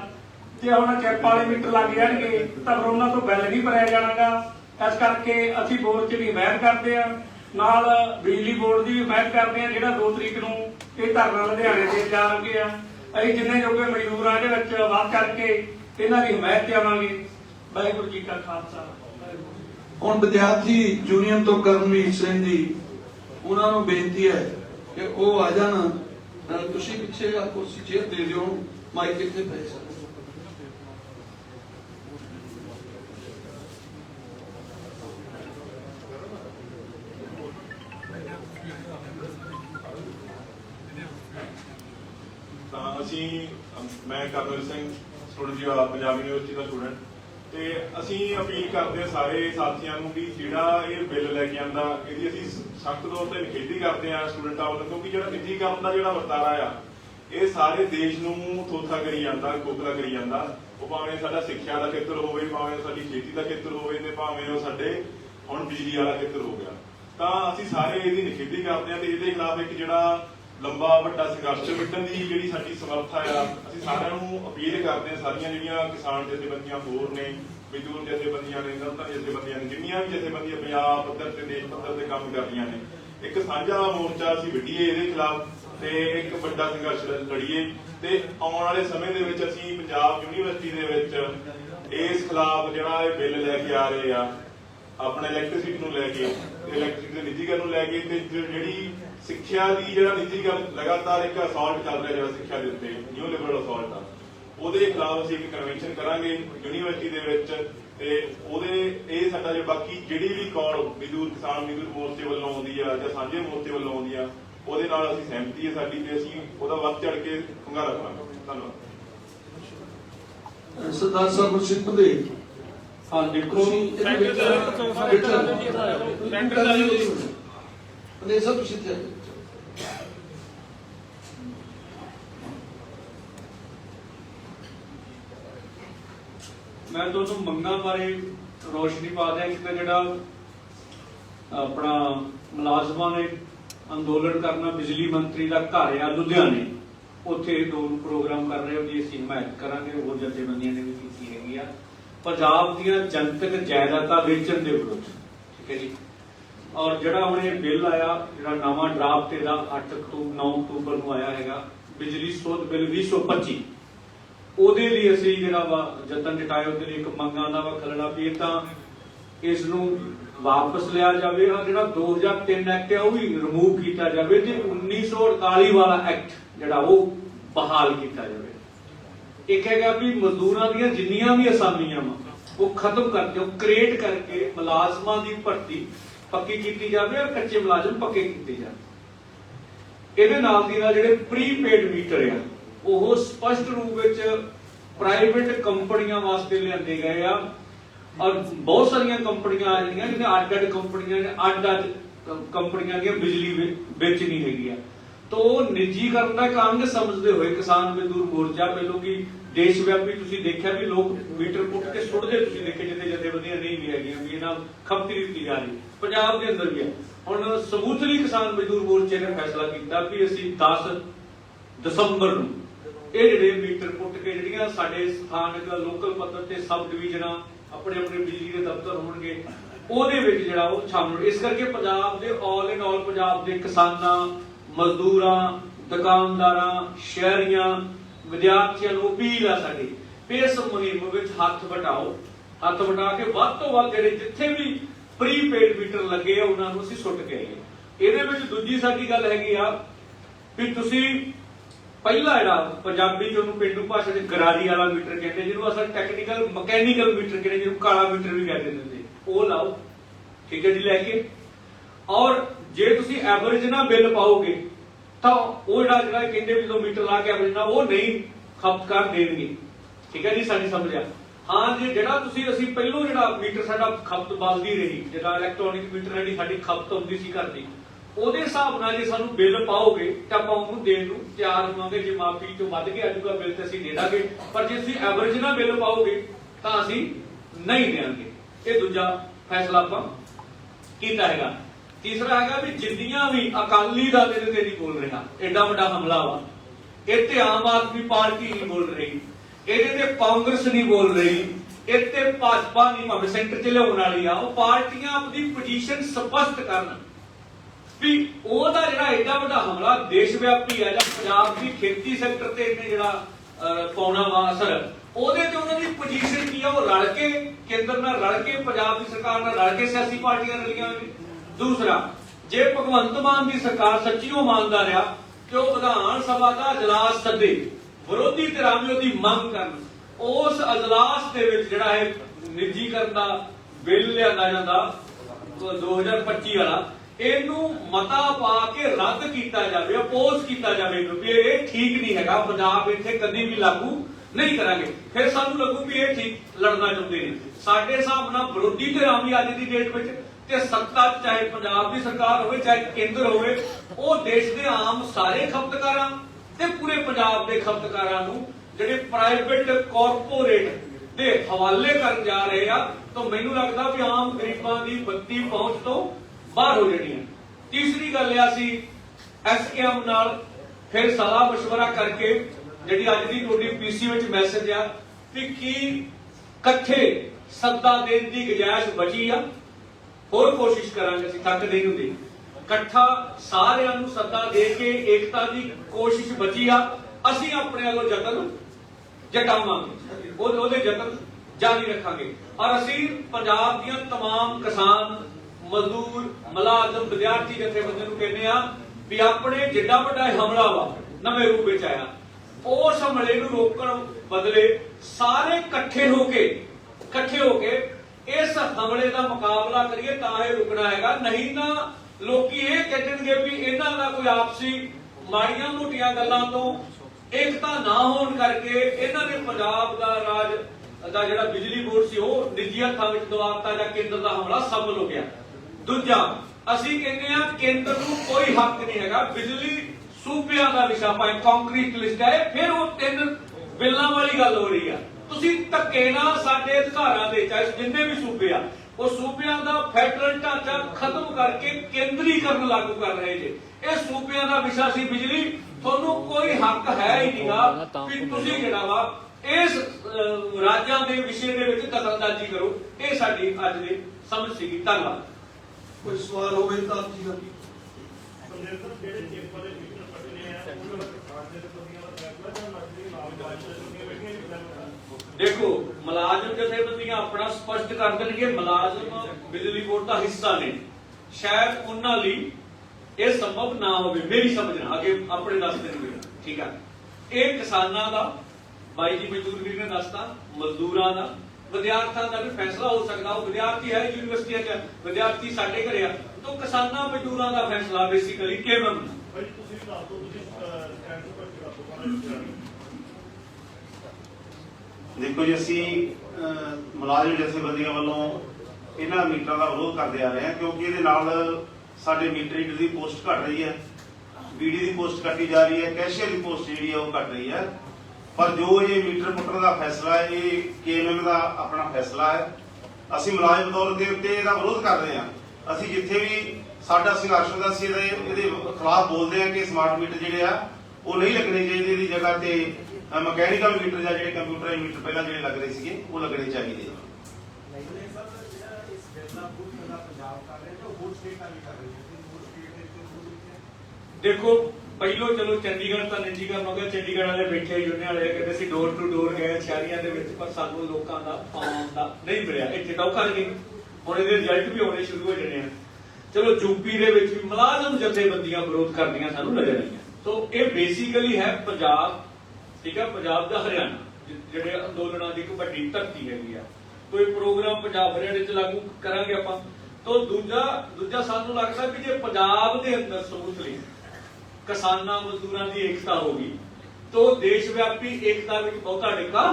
ਜੇ ਹੁਣ ਚੈਪ ਵਾਲੇ ਮੀਟਰ ਲੱਗ ਜਾਣਗੇ, ਤਾਂ ਫਿਰ ਉਹਨਾਂ ਤੋਂ ਬਿੱਲ ਨਹੀਂ ਭਰਿਆ ਜਾਣਾਗਾ। ਇਸ ਕਰਕੇ ਅਸੀਂ ਬੋਰਡ 'ਚ ਵੀ ਹਮਾਇਤ ਕਰਦੇ ਆ। ਨਾਲ ਬਿਜਲੀ ਬੋਰਡ ਦੀ ਵੀ ਹਮਾਇਤ ਕਰਦੇ ਆ, ਜਿਹੜਾ 2 ਤਰੀਕ ਨੂੰ ਇਹ ਧਰਨਾ ਲੁਧਿਆਣੇ ਦੇ ਜਾ ਰਹੇ ਆ। ਅਸੀਂ ਜਿੰਨੇ ਜੋਗੇ ਮਜ਼ਦੂਰਾਂ ਦੇ ਇਹਦੇ ਵਿੱਚ ਵੱਧ ਕਰਕੇ ਇਹਨਾਂ ਦੀ ਹਮਾਇਤ ਤੇ ਆਵਾਂਗੇ। ਵਾਹਿਗੁਰੂ ਜੀ ਕਾ ਖਾਲਸਾ। ਹੁਣ ਵਿਦਿਆਰਥੀ ਯੂਨੀਅਨ ਤੋਂ ਕਰਮਵੀਰ ਸਿੰਘ ਜੀ, ਉਹਨਾਂ ਨੂੰ ਬੇਨਤੀ ਹੈ ਕਿ ਉਹ ਆ ਜਾਣ। ਤੁਸੀਂ ਪਿੱਛੇ ਆ ਕੁਰਸੀ ਚੇਅਰ ਦੇ ਦਿਓ ਮਾਈਕ ਇੱਥੇ ਪਏ ਸਰ ਅਸੀਂ ਮੈਂ ਕਰਨਲ ਸਿੰਘ ਸਟੂਡੈਂਟ ਜੀ ਪੰਜਾਬ ਯੂਨੀਵਰਸਿਟੀ ਦਾ ਸਟੂਡੈਂਟ ਤੇ ਅਸੀਂ ਅਪੀਲ ਕਰਦੇ ਹਾਂ ਸਾਰੇ ਸਾਥੀਆਂ ਨੂੰ ਕਿ ਜਿਹੜਾ ਇਹ ਬਿੱਲ ਲੈ ਕੇ ਆਂਦਾ, ਇਹਦੀ ਅਸੀਂ ਸਖਤ ਤੌਰ ਤੇ ਨਿਖੇਧੀ ਕਰਦੇ ਹਾਂ ਸਟੂਡੈਂਟਾਂ ਵੱਲੋਂ, ਕਿਉਂਕਿ ਜਿਹੜਾ ਨਿੱਜੀਕਰਨ ਦਾ ਜਿਹੜਾ ਵਰਤਾਰਾ ਆ, ਇਹ ਸਾਰੇ ਦੇਸ਼ ਨੂੰ ਥੋਥਾ ਕਰੀ ਜਾਂਦਾ ਖੋਖਲਾ ਕਰੀ ਜਾਂਦਾ। ਉਹ ਭਾਵੇਂ ਸਾਡਾ ਸਿੱਖਿਆ ਦਾ ਖੇਤਰ ਹੋਵੇ, ਭਾਵੇਂ ਸਾਡੀ ਖੇਤੀ ਦਾ ਖੇਤਰ ਹੋਵੇ ਤੇ ਭਾਵੇਂ ਉਹ ਸਾਡੇ ਹੁਣ ਬਿਜਲੀ ਵਾਲਾ ਖੇਤਰ ਹੋ ਗਿਆ। ਤਾਂ ਅਸੀਂ ਸਾਰੇ ਇਹਦੀ ਨਿਖੇਧੀ ਕਰਦੇ ਹਾਂ ਤੇ ਇਹਦੇ ਖਿਲਾਫ ਇੱਕ ਜਿਹੜਾ ਲੰਬਾ ਵੱਡਾ ਸੰਘਰਸ਼ ਵਿੱਢਣ ਦੀ ਜਿਹੜੀ ਸਾਡੀ ਸਮਰੱਥਾ ਆ, ਅਸੀਂ ਸਾਰਿਆਂ ਨੂੰ ਅਪੀਲ ਕਰਦੇ ਹਾਂ, ਸਾਰੀਆਂ ਜਿਹੜੀਆਂ ਕਿਸਾਨ ਜਥੇਬੰਦੀਆਂ ਹੋਰ ਨੇ, ਮਜ਼ਦੂਰ ਜਥੇਬੰਦੀਆਂ ਨੇ ਦਲਤਾਂ ਜਥੇਬੰਦੀਆਂ ਨੇ, ਜਿੰਨੀਆਂ ਵੀ ਜਥੇਬੰਦੀਆਂ ਪੰਜਾਬ ਪੱਧਰ ਤੇ ਦੇਸ਼ ਪੱਧਰ ਤੇ ਕੰਮ ਕਰ ਨੇ, ਇੱਕ ਸਾਂਝਾ ਮੋਰਚਾ ਅਸੀਂ ਵਿੱਢੀਏ ਇਹਦੇ ਖਿਲਾਫ ਤੇ ਇੱਕ ਵੱਡਾ ਸੰਘਰਸ਼ ਲੜੀਏ ਤੇ ਆਉਣ ਵਾਲੇ ਸਮੇਂ ਦੇ ਵਿੱਚ ਅਸੀਂ ਪੰਜਾਬ ਯੂਨੀਵਰਸਿਟੀ ਦੇ ਵਿੱਚ ਇਸ ਖਿਲਾਫ ਜਿਹੜਾ ਇਹ ਬਿੱਲ ਲੈ ਕੇ ਆ ਰਹੇ ਆ, ਆਪਣੇ ਇਲੈਕਟ੍ਰਿਸਿਟੀ ਨੂੰ ਲੈ ਕੇ ਇਲੈਕਟ੍ਰਿਸਿਟੀ ਦੇ ਨਿੱਜੀਕਰਨ ਨੂੰ ਲੈ ਕੇ ਤੇ ਜਿਹੜੀ ਸਿੱਖਿਆ ਦੀ ਜਿਹੜਾ ਨਿੱਜੀਕਰਨ ਲਗਾਤਾਰ ਇੱਕ ਅਸੌਲਟ ਚੱਲ ਰਿਹਾ ਜਿਹੜਾ ਸਿੱਖਿਆ ਦੇ ਉੱਤੇ ਨਿਊ ਲਿਬਰਲ ਅਸੌਲਟ ਆ ਉਹਦੇ ਖਿਲਾਫ ਅਸੀਂ ਇੱਕ ਕਨਵੈਨਸ਼ਨ ਕਰਾਂਗੇ ਯੂਨੀਵਰਸਿਟੀ ਦੇ ਵਿੱਚ ਤੇ ਉਹਦੇ ਇਹ ਸਾਡਾ ਜੋ ਬਾਕੀ ਜਿਹੜੀ ਵੀ ਕਾਲ ਮਜ਼ਦੂਰ ਕਿਸਾਨ ਮਜ਼ਦੂਰ ਮੋਰਚੇ ਵੱਲੋਂ ਆਉਂਦੀ ਆ ਜਾਂ ਸਾਂਝੇ ਮੋਰਚੇ ਵੱਲੋਂ ਆਉਂਦੀ ਆ ਉਹਦੇ ਨਾਲ ਅਸੀਂ ਸਹਿਮਤੀ ਹੈ ਸਾਡੀ ਤੇ ਅਸੀਂ ਉਹਦਾ ਵੱਧ ਚੜ ਕੇ ਹੁੰਗਾਰਾ ਕਰਾਂਗੇ ਧੰਨਵਾਦ। ਸਰਦਾਰ ਸਾਹਿਬ ਸਿੰਘ ਦੇ ਹਾਂ ਦੇਖੋ ਤੁਸੀਂ ਸੈਂਟਰ ਦਾ ਨੇ ਸਭ ਤੁਸੀਂ ਇੱਥੇ ਆ ਜਾਓ। ਮੈਂ ਤੁਹਾਨੂੰ ਮੰਗਾਂ ਬਾਰੇ ਰੋਸ਼ਨੀ ਪਾ ਦਿਆਂ ਕਿ ਤਾਂ ਜਿਹੜਾ ਆਪਣਾ ਮੁਲਾਜ਼ਮਾਂ ਨੇ ਅੰਦੋਲਨ ਕਰਨਾ, ਬਿਜਲੀ ਮੰਤਰੀ ਦਾ ਘਰ ਆ ਲੁਧਿਆਣੇ, ਉੱਥੇ ਦੋ ਪ੍ਰੋਗਰਾਮ ਕਰ ਰਹੇ ਹੋ, ਜੀ ਅਸੀਂ ਹਮਾਇਤ ਕਰਾਂਗੇ, ਹੋਰ ਜਥੇਬੰਦੀਆਂ ਨੇ ਵੀ ਕੀਤੀ ਹੈਗੀ ਆ ਪੰਜਾਬ ਦੀਆਂ ਜਨਤਕ ਜਾਇਦਾਦਾਂ ਵੇਚਣ ਦੇ ਵਿਰੁੱਧ, ਠੀਕ ਹੈ ਜੀ ਔਰ ਜਿਹੜਾ ਹੁਣ ਇਹ ਬਿੱਲ ਆਇਆ, ਜਿਹੜਾ ਨਵਾਂ ਡਰਾਫਟ ਇਹਦਾ 8 ਤੋਂ 9 ਅਕਤੂਬਰ ਨੂੰ ਆਇਆ ਹੈਗਾ, ਬਿਜਲੀ ਸੋਧ ਬਿੱਲ 2025 ਉਹਦੇ ਲਈ ਅਸੀਂ ਜਿਹੜਾ ਵਾ ਯਤਨ ਜਟਾਏ ਉਹਦੇ ਲਈ ਇੱਕ ਮੰਗਾਂ ਦਾ ਵਾ ਖਲੜਾ ਵੀ ਤਾਂ ਇਸ ਨੂੰ ਵਾਪਸ ਲਿਆ ਜਾਵੇ। ਔਰ ਜਿਹੜਾ 2003 ਐਕਟ ਹੈ ਉਹ ਵੀ ਰਿਮੂਵ ਕੀਤਾ ਜਾਵੇ ਤੇ 1948 ਵਾਲਾ ਐਕਟ ਜਿਹੜਾ ਉਹ ਬਹਾਲ ਕੀਤਾ ਜਾਵੇ। ਇੱਕ ਹੈਗਾ ਵੀ ਮਜ਼ਦੂਰਾਂ ਦੀਆਂ ਜਿੰਨੀਆਂ ਵੀ ਅਸਾਮੀਆਂ ਵਾ, ਉਹ ਖਤਮ ਕਰਕੇ, ਉਹ ਕ੍ਰੀਏਟ ਕਰਕੇ ਮੁਲਾਜ਼ਮਾਂ ਦੀ ਭਰਤੀ ਪੱਕੀ ਕੀਤੀ ਜਾਵੇ ਔਰ ਕੱਚੇ ਮੁਲਾਜ਼ਮ ਪੱਕੇ ਕੀਤੇ ਜਾਣ ਇਹਦੇ ਨਾਲ ਦੀ ਨਾਲ ਜਿਹੜੇ ਪ੍ਰੀਪੇਡ ਮੀਟਰ ਆ, ਉਹ ਸਪਸ਼ਟ ਰੂਪ ਵਿੱਚ ਪ੍ਰਾਈਵੇਟ ਕੰਪਨੀਆਂ ਵਾਸਤੇ ਲਿਆਂਦੇ ਗਏ ਆ। ਔਰ ਬਹੁਤ ਸਾਰੀਆਂ ਕੰਪਨੀਆਂ ਆ ਜਿਹੜੀਆਂ ਜਿਹਨੇ ਅੱਡ-ਅੱਡ ਕੰਪਨੀਆਂ ਨੇ, ਅੱਡ-ਅੱਡ ਕੰਪਨੀਆਂ ਦੀਆਂ ਬਿਜਲੀ ਵੇ- ਵੇਚਣੀ ਹੈਗੀ ਆ। ਤਾਂ ਉਹ ਨਿੱਜੀਕਰਨ ਦਾ ਕਾਰਨ ਸਮਝਦੇ ਹੋਏ ਕਿਸਾਨ ਮਜ਼ਦੂਰ ਮੋਰਚਾ ਵੱਲੋਂ ਕਿ ਦੇਸ਼ ਵਿਆਪੀ ਤੁਸੀਂ ਦੇਖਿਆ ਵੀ ਲੋਕ ਮੀਟਰ ਪੁੱਟ ਕੇ ਸੁੱਟਦੇ ਤੁਸੀਂ ਦੇਖੇ ਜਿੱਥੇ ਜਥੇਬੰਦੀਆਂ ਨਹੀਂ ਵੀ ਹੈਗੀਆਂ, ਵੀ ਇਹਨਾਂ ਖਪਤ ਨਹੀਂ ਜਾ ਰਹੀ। ਪੰਜਾਬ ਦੇ ਅੰਦਰ ਵੀ ਹੈ। ਹੁਣ ਸਮੂਥਲੀ ਕਿਸਾਨ ਮਜ਼ਦੂਰ ਮੋਰਚੇ ਨੇ ਫੈਸਲਾ ਕੀਤਾ ਵੀ ਅਸੀਂ 10 ਦਸੰਬਰ ਨੂੰ ਇਹ ਜਿਹੜੇ ਮੀਟਰ ਪੁੱਟ ਕੇ ਜਿਹੜੀਆਂ ਸਾਡੇ ਸਥਾਨਕ ਲੋਕਲ ਪੱਧਰ ਤੇ ਸਬ ਡਿਵੀਜ਼ਨਾਂ ਆਪਣੇ ਆਪਣੇ ਬਿਜਲੀ ਦੇ ਦਫ਼ਤਰ ਹੋਣਗੇ, ਉਹਦੇ ਵਿੱਚ ਜਿਹੜਾ ਉਹ ਸ਼ਾਮਲ ਇਸ ਕਰਕੇ ਪੰਜਾਬ ਦੇ ਆਲ ਇਨ ਆਲ ਪੰਜਾਬ ਦੇ ਕਿਸਾਨਾਂ, ਮਜ਼ਦੂਰਾਂ, ਦੁਕਾਨਦਾਰਾਂ, ਸ਼ਹਿਰੀਆਂ ਵਿਦਿਆਰਥੀਆਂ ਨੂੰ ਅਪੀਲ ਆ ਸਾਡੀ ਵੀ ਇਸ ਮੁਹਿੰਮ ਵਿੱਚ ਹੱਥ ਵਟਾਓ। ਹੱਥ ਵਟਾ ਕੇ ਵੱਧ ਤੋਂ ਵੱਧ ਜਿਹੜੇ ਜਿੱਥੇ ਵੀ ਪ੍ਰੀਪੇਡ ਮੀਟਰ ਲੱਗੇ ਆ, ਉਹਨਾਂ ਨੂੰ ਅਸੀਂ ਸੁੱਟ ਕੇ ਆਈਏ। ਇਹਦੇ ਵਿੱਚ ਦੂਜੀ ਸਾਡੀ ਗੱਲ ਹੈਗੀ ਆ ਵੀ ਤੁਸੀਂ ਪਹਿਲਾ ਜਿਹੜਾ ਪੰਜਾਬੀ ਚ ਉਹਨੂੰ ਪਿੰਡੂ ਭਾਸ਼ਾ ਚ ਗਰਾਰੀ ਵਾਲਾ ਮੀਟਰ ਕਹਿੰਦੇ, ਜਿਹਨੂੰ ਅਸਲ ਟੈਕਨੀਕਲ ਮਕੈਨੀਕਲ ਮੀਟਰ ਕਹਿੰਦੇ, ਜਿਹਨੂੰ ਕਾਲਾ ਮੀਟਰ ਵੀ ਕਹਿੰਦੇ ਨੇ ਉਹ ਲਾਓ, ਠੀਕ ਹੈ ਜੀ, ਲੈ ਕੇ। ਔਰ ਜੇ ਤੁਸੀਂ ਐਵਰੇਜ ਨਾ ਬਿੱਲ ਪਾਓਗੇ ਤਾਂ ਉਹ ਜਿਹੜਾ ਜਿਹੜਾ ਕਹਿੰਦੇ ਵੀ ਜਦੋਂ ਲਾ ਕੇ ਐਵਰੇਜ ਉਹ ਨਹੀਂ ਖਪਤਕਾਰ ਦੇਣਗੇ। ਠੀਕ ਹੈ ਜੀ, ਸਾਡੀ ਸਮਝਿਆ ਹਾਂ ਜੇ, ਜਿਹੜਾ ਤੁਸੀਂ, ਅਸੀਂ ਪਹਿਲੋਂ ਜਿਹੜਾ ਮੀਟਰ ਸਾਡਾ ਖਪਤ ਬਲਦੀ ਰਹੀ, ਜਿਹੜਾ ਇਲੈਕਟ੍ਰੋਨਿਕ ਮੀਟਰ ਜਿਹੜੀ ਸਾਡੀ ਖਪਤ ਹੁੰਦੀ ਸੀ ਘਰ ਦੀ, ਉਹਦੇ ਹਿਸਾਬ ਨਾਲ ਜੇ ਸਾਨੂੰ ਬਿੱਲ ਪਾਓਗੇ, ਤਾਂ ਆਪਾਂ ਉਹਨੂੰ ਦੇਣ ਨੂੰ ਤਿਆਰ ਹੋਵਾਂਗੇ। ਜੇ ਮਾਫੀ ਤੋਂ ਵੱਧ ਕੇ ਆਜੂਗਾ ਬਿੱਲ ਤੇ ਅਸੀਂ ਦੇ ਦਾਂਗੇ। ਪਰ ਜੇ ਤੁਸੀਂ ਐਵਰੇਜ ਨਾਲ ਬਿੱਲ ਪਾਓਗੇ, ਤਾਂ ਅਸੀਂ ਨਹੀਂ ਦੇਵਾਂਗੇ। ਇਹ ਦੂਜਾ ਫੈਸਲਾ ਆਪਾਂ ਕੀਤਾ ਹੈਗਾ। ਤੀਸਰਾ ਹੈਗਾ ਵੀ ਜਿੰਨੀਆਂ ਵੀ ਅਕਾਲੀ ਦਲ ਇਹਦੇ ਤੇ ਨਹੀਂ ਬੋਲ ਰਿਹਾ ਐਡਾ ਵੱਡਾ ਹਮਲਾ ਵਾ। ਇਹ ਤੇ ਆਮ ਆਦਮੀ ਪਾਰਟੀ ਨਹੀਂ ਬੋਲ ਰਹੀ, ਇਹਦੇ ਤੇ ਕਾਂਗਰਸ ਨਹੀਂ ਬੋਲ ਰਹੀ, ਇਹ ਭਾਜਪਾ ਨਹੀਂ, ਭਾਵੇਂ ਸੈਂਟਰ ਚ ਲਿਆਉਣ ਵਾਲੀ ਆ, ਉਹ ਪਾਰਟੀਆਂ ਆਪਣੀ ਪੋਜੀਸ਼ਨ ਸਪਸ਼ਟ ਕਰਨ। ਵੀ ਉਹਦਾ ਜਿਹੜਾ ਐਡਾ ਵੱਡਾ ਹਮਲਾ ਦੇਸ਼ ਵਿਆਪੀ ਹੈ ਜਾਂ ਪੰਜਾਬ ਦੀ ਖੇਤੀ ਸੈਕਟਰ ਤੇ ਇਹਨੇ ਜਿਹੜਾ ਪਾਉਣਾ ਵਾ ਅਸਰ, ਉਹਦੇ ਤੇ ਉਹਨਾਂ ਦੀ ਪੋਜੀਸ਼ਨ ਕੀ ਆ, ਉਹ ਰਲ ਕੇ ਕੇਂਦਰ ਨਾਲ ਰਲ ਕੇ, ਪੰਜਾਬ ਦੀ ਸਰਕਾਰ ਨਾਲ ਰਲ ਕੇ ਸਿਆਸੀ ਪਾਰਟੀਆਂ ਰਲੀਆਂ ਹੋਈਆਂ। ਦੂਸਰਾ, ਜੇ ਭਗਵੰਤ ਮਾਨ ਦੀ ਸਰਕਾਰ ਸੱਚੀਓ ਇਮਾਨਦਾਰ ਰਿਹਾ ਕਿ ਉਹ ਵਿਧਾਨ ਸਭਾ ਦਾ ਅਜਲਾਸ ਸੱਦੇ, ਵਿਰੋਧੀ ਧਿਰਾਂ ਵੀ ਮੰਗ ਕਰਨ, ਉਸ ਅਜਲਾਸ ਦੇ ਵਿੱਚ ਜਿਹੜਾ ਇਹ ਨਿੱਜੀਕਰਨ ਦਾ ਬਿੱਲ ਲਿਆਂਦਾ ਜਾਂਦਾ 2025 ਵਾਲਾ, ਇਹਨੂੰ ਮਤਾ ਪਾ ਕੇ ਰੱਦ ਕੀਤਾ ਜਾਵੇ ਅਪੋਜ਼ ਕੀਤਾ ਜਾਵੇ ਕਿਉਂਕਿ ਇਹ ਠੀਕ ਨਹੀਂ ਹੈਗਾ, ਪੰਜਾਬ ਇੱਥੇ ਕਦੀ ਵੀ ਲਾਗੂ ਨਹੀਂ ਕਰਾਂਗੇ। ਫਿਰ ਸਾਨੂੰ ਲੱਗੂ ਵੀ ਇਹ ਠੀਕ ਲੜਨਾ ਚਾਹੁੰਦੇ ਨੇ। ਸਾਡੇ ਹਿਸਾਬ ਨਾਲ ਵਿਰੋਧੀ ਧਿਰਾਂ ਵੀ ਅੱਜ ਦੀ ਡੇਟ ਵਿੱਚ ਤੇ ਸੱਤਾ 'ਚ ਚਾਹੇ ਪੰਜਾਬ ਦੀ ਸਰਕਾਰ ਹੋਵੇ ਚਾਹੇ ਕੇਂਦਰ ਹੋਵੇ ਉਹ ਦੇਸ਼ ਦੇ ਆਮ ਸਾਰੇ ਖਪਤਕਾਰਾਂ ਤੇ ਪੂਰੇ ਪੰਜਾਬ ਦੇ ਖਪਤਕਾਰਾਂ ਨੂੰ ਜਿਹੜੇ ਪ੍ਰਾਈਵੇਟ ਕਾਰਪੋਰੇਟ ਦੇ ਹਵਾਲੇ ਕਰਨ ਜਾ ਰਹੇ ਆ ਤਾਂ ਮੈਨੂੰ ਲੱਗਦਾ ਵੀ ਆਮ ਗਰੀਬਾਂ ਦੀ ਬੱਤੀ ਪਹੁੰਚ ਤੋਂ ਬਾਹਰ ਹੋ ਜਾਣੀ ਹੈ ਤੀਸਰੀ ਗੱਲ ਆ ਸੀ ਐਸਕੇਐਮ ਨਾਲ ਫਿਰ ਸਲਾਹ مشورہ ਕਰਕੇ ਜਿਹੜੀ ਅੱਜ ਦੀ ਤੁਹਾਡੀ ਪੀਸੀ ਵਿੱਚ ਮੈਸੇਜ ਆ ਵੀ ਕੀ ਇਕੱਠੇ ਸੱਦਾ ਦੇਣ ਦੀ ਗੁੰਜਾਇਸ਼ ਬਚੀ ਆ ਹੋਰ ਕੋਸ਼ਿਸ਼ ਕਰਾਂਗੇ ਅਸੀਂ ਥੱਕਦੇ ਨਹੀਂ ਹੁੰਦੇ ਇਕੱਠਾ ਸਾਰਿਆਂ ਨੂੰ ਸੱਦਾ ਦੇ ਕੇ ਏਕਤਾ ਦੀ ਕੋਸ਼ਿਸ਼ ਬਚੀ ਆ ਅਸੀਂ ਆਪਣੇ ਵੱਲੋਂ ਯਤਨ ਜਟਾਵਾਂਗੇ ਉਹ ਉਹਦੇ ਯਤਨ ਜਾਰੀ ਰੱਖਾਂਗੇ ਔਰ ਅਸੀਂ ਪੰਜਾਬ ਦੀਆਂ तमाम ਕਿਸਾਨ ਮਜ਼ਦੂਰ ਮੁਲਾਜ਼ਮ ਵਿਦਿਆਰਥੀ ਜਥੇਬੰਦੀਆਂ ਨੂੰ ਕਹਿੰਦੇ ਆ ਵੀ ਆਪਣੇ ਜਿੱਡਾ ਵੱਡਾ ਇਹ ਹਮਲਾ ਵਾ ਨਵੇਂ ਰੂਪ ਵਿੱਚ ਆਇਆ ਉਸ ਹਮਲੇ ਨੂੰ ਰੋਕਣ ਬਦਲੇ ਸਾਰੇ ਇਕੱਠੇ ਹੋ ਕੇ ਇਕੱਠੇ ਹੋ ਕੇ ਇਸ ਹਮਲੇ ਦਾ ਮੁਕਾਬਲਾ ਕਰੀਏ ਤਾਂ ਇਹ ਰੁਕਣਾ ਹੈਗਾ। ਨਹੀਂ ਤਾਂ ਲੋਕੀ ਇਹ ਕਹਿਣਗੇ ਵੀ ਇਹਨਾਂ ਦਾ ਕੋਈ ਆਪਸੀ ਮਾੜੀਆਂ ਮੋਟੀਆਂ ਗੱਲਾਂ ਤੋਂ ਏਕਤਾ ਨਾ ਹੋਣ ਕਰਕੇ ਇਹਨਾਂ ਨੇ ਪੰਜਾਬ ਦਾ ਰਾਜ ਦਾ ਜਿਹੜਾ ਬਿਜਲੀ ਬੋਰਡ ਸੀ, ਉਹ ਨਿੱਜੀ ਹੱਥਾਂ ਵਿੱਚ ਦਵਾਤਾ ਜਾਂ ਕੇਂਦਰ ਦਾ ਹਮਲਾ ਸਫਲ ਹੋ ਗਿਆ। ਦੂਜਾ, ਅਸੀਂ ਕਹਿੰਦੇ ਆ ਕੇਂਦਰ ਨੂੰ ਕੋਈ ਹੱਕ ਨਹੀਂ ਹੈਗਾ। ਬਿਜਲੀ ਸੂਬਿਆਂ ਦਾ ਵਿਸ਼ਾ ਭਾਵੇਂ ਕੰਕਰੀਟ ਲਿਸਟ ਹੈ, ਫਿਰ ਉਹ ਤਿੰਨ ਬਿੱਲਾਂ ਵਾਲੀ ਗੱਲ ਹੋ ਰਹੀ ਆ। ਤੁਸੀਂ ਧੱਕੇ ਨਾਲ ਸਾਡੇ ਅਧਿਕਾਰਾਂ ਦੇ ਚਾਹੇ ਜਿੰਨੇ ਵੀ ਸੂਬੇ ਆ ਉਹ ਸੂਬਿਆਂ ਦਾ ਫੈਡਰਲ ਢਾਂਚਾ ਖਤਮ ਕਰਕੇ ਕੇਂਦਰੀਕਰਨ ਲਾਗੂ ਕਰ ਰਹੇ ਜੇ। ਇਹ ਸੂਬਿਆਂ ਦਾ ਵਿਸ਼ਾ ਸੀ ਬਿਜਲੀ ਤੁਹਾਨੂੰ ਕੋਈ ਹੱਕ ਹੈ ਹੀ ਨਹੀਂਗਾ ਕਿ ਤੁਸੀਂ ਜਿਹੜਾ ਵਾ ਇਸ ਰਾਜਾਂ ਦੇ ਵਿਸ਼ੇ ਦੇ ਵਿੱਚ ਦਖਲਅੰਦਾਜ਼ੀ ਕਰੋ। ਇਹ ਸਾਡੀ ਅੱਜ ਦੀ ਸਮਝ ਸੀਗੀ। ਧੰਨਵਾਦ। ਕੋਈ ਸਵਾਲ ਹੋਵੇ ਤਾਂ ਜੀ ਗੱਲ ਦੇਖੋ, ਮੁਲਾਜ਼ਮ ਜਥੇਬੰਦੀਆਂ ਆਪਣਾ ਸਪਸ਼ਟ ਕਰ ਦੇਣਗੇ, ਮੁਲਾਜ਼ਮ ਬਿਜਲੀ ਬੋਰਡ ਦਾ ਹਿੱਸਾ ਨੇ। ਸ਼ਾਇਦ ਉਹਨਾਂ ਲਈ ਇਹ ਸੰਭਵ ਨਾ ਹੋਵੇ, ਮੇਰੀ ਸਮਝ ਨਾਲ, ਅੱਗੇ ਆਪਣੇ ਦੱਸ ਦੇਣਗੇ। ਠੀਕ ਆ? ਇਹ ਕਿਸਾਨਾਂ ਦਾ, ਬਾਈ ਜੀ ਮਜ਼ਦੂਰ ਵੀਰ ਨੇ ਦੱਸਤਾ, ਮਜ਼ਦੂਰਾਂ ਦਾ ਵਿਦਿਆਰਥੀਆਂ ਦਾ ਵੀ ਫੈਸਲਾ ਹੋ ਸਕਦਾ। ਉਹ ਵਿਦਿਆਰਥੀ ਹੈ ਯੂਨੀਵਰਸਿਟੀ 'ਚ, ਵਿਦਿਆਰਥੀ ਸਾਡੇ ਘਰੇ ਆ। ਤਾਂ ਕਿਸਾਨਾਂ ਮਜ਼ਦੂਰਾਂ ਦਾ ਫੈਸਲਾ ਬੇਸਿਕਲੀ ਕਿਵੇਂ ਹੋਣਾ ਦੇਖੋ ਜੀ, ਅਸੀਂ ਮੁਲਾਜ਼ਮ ਜਥੇਬੰਦੀਆਂ ਵੱਲੋਂ ਇਹਨਾਂ ਮੀਟਰਾਂ ਦਾ ਵਿਰੋਧ ਕਰਦੇ ਆ ਰਹੇ ਹਾਂ ਕਿਉਂਕਿ ਇਹਦੇ ਨਾਲ ਸਾਡੇ ਮੀਟਰ ਰੀਡਰ ਦੀ ਪੋਸਟ ਘਟ ਰਹੀ ਹੈ, ਬੀਡੀ ਦੀ ਪੋਸਟ ਕੱਟੀ ਜਾ ਰਹੀ ਹੈ, ਕੈਸ਼ੀਅਰ ਦੀ ਪੋਸਟ ਜਿਹੜੀ ਹੈ ਉਹ ਘਟ ਰਹੀ ਹੈ। ਪਰ ਜੋ ਇਹ ਮੀਟਰ ਪੁੱਟਣ ਦਾ ਫੈਸਲਾ ਹੈ, ਇਹ ਕੇਐਮਐਮ ਦਾ ਆਪਣਾ ਫੈਸਲਾ ਹੈ। ਅਸੀਂ ਮੁਲਾਜ਼ਮ ਤੌਰ ਦੇ ਉੱਤੇ ਇਹਦਾ ਵਿਰੋਧ ਕਰ ਰਹੇ ਹਾਂ। ਅਸੀਂ ਜਿੱਥੇ ਵੀ ਸਾਡਾ ਸੰਘਰਸ਼ ਹੁੰਦਾ ਸੀ, ਇਹਦੇ ਖਿਲਾਫ ਬੋਲਦੇ ਹਾਂ ਕਿ ਸਮਾਰਟ ਮੀਟਰ ਜਿਹੜੇ ਆ ਉਹ ਨਹੀਂ ਲੱਗਣੇ ਚਾਹੀਦੇ ਇਹਦੀ ਜਗ੍ਹਾ ਤੇ ਮਕੈਨੀਕਲ ਮੀਟਰ ਜਾਂ ਜਿਹੜੇ ਕੰਪਿਊਟਰਾਈਜ਼ ਮੀਟਰ ਪਹਿਲਾਂ ਜਿਹੜੇ ਲੱਗ ਰਹੇ ਸੀਗੇ, ਉਹ ਲੱਗਣੇ ਚਾਹੀਦੇ ਆ। ਦੇਖੋ, ਪਹਿਲੋ ਚਲੋ ਚੰਡੀਗੜ੍ਹ ਤਾਂ ਨਿੱਜੀਕਰਨ ਹੋ ਗਿਆ, ਚੰਡੀਗੜ੍ਹ ਵਾਲੇ ਬੈਠੇ ਯੂਨੀਅਨ ਵਾਲੇ ਕਹਿੰਦੇ ਸੀ ਡੋਰ ਟੂ ਡੋਰ ਗਏ ਸ਼ਹਿਰੀਆਂ ਦੇ ਵਿੱਚ, ਪਰ ਸਾਨੂੰ ਲੋਕਾਂ ਦਾ ਆਉਣ ਦਾ ਨਹੀਂ ਮਿਲਿਆ। ਇੱਥੇ ਤਾਂ ਉਹ ਹੁਣ ਇਹਦੇ ਰਿਜ਼ਲਟ ਵੀ ਆਉਣੇ ਸ਼ੁਰੂ ਹੋ ਜਾਣੇ ਆ। ਚਲੋ ਯੂਪੀ ਦੇ ਵਿੱਚ ਵੀ ਮੁਲਾਜ਼ਮ ਜਥੇਬੰਦੀਆਂ ਵਿਰੋਧ ਕਰਦੀਆਂ ਸਾਨੂੰ ਨਜ਼ਰ ਆਈਆਂ। ਸੋ ਇਹ ਬੇਸਿਕਲੀ ਹੈ ਪੰਜਾਬ, ਠੀਕ ਹੈ? ਪੰਜਾਬ ਦਾ ਹਰਿਆਣਾ ਜਿਹੜੇ ਅੰਦੋਲਨਾਂ ਦੀ ਇੱਕ ਵੱਡੀ ਧਰਤੀ ਹੈਗੀ ਆ। ਕੋਈ ਪ੍ਰੋਗਰਾਮ ਪੰਜਾਬ ਹਰਿਆਣੇ ਚ ਲਾਗੂ ਕਰਾਂਗੇ ਆਪਾਂ। ਤੋਂ ਦੂਜਾ ਦੂਜਾ ਸਾਨੂੰ ਲੱਗਦਾ ਵੀ ਜੇ ਪੰਜਾਬ ਦੇ ਅੰਦਰ ਸਮੂਥਲੀ ਕਿਸਾਨਾਂ, ਮਜ਼ਦੂਰਾਂ ਦੀ ਏਕਤਾ ਹੋਗੀ ਤਾਂ ਦੇਸ਼ ਵਿਆਪੀ ਏਕਤਾ ਵਿੱਚ ਬਹੁਤਾ ਡਿੱਗਾ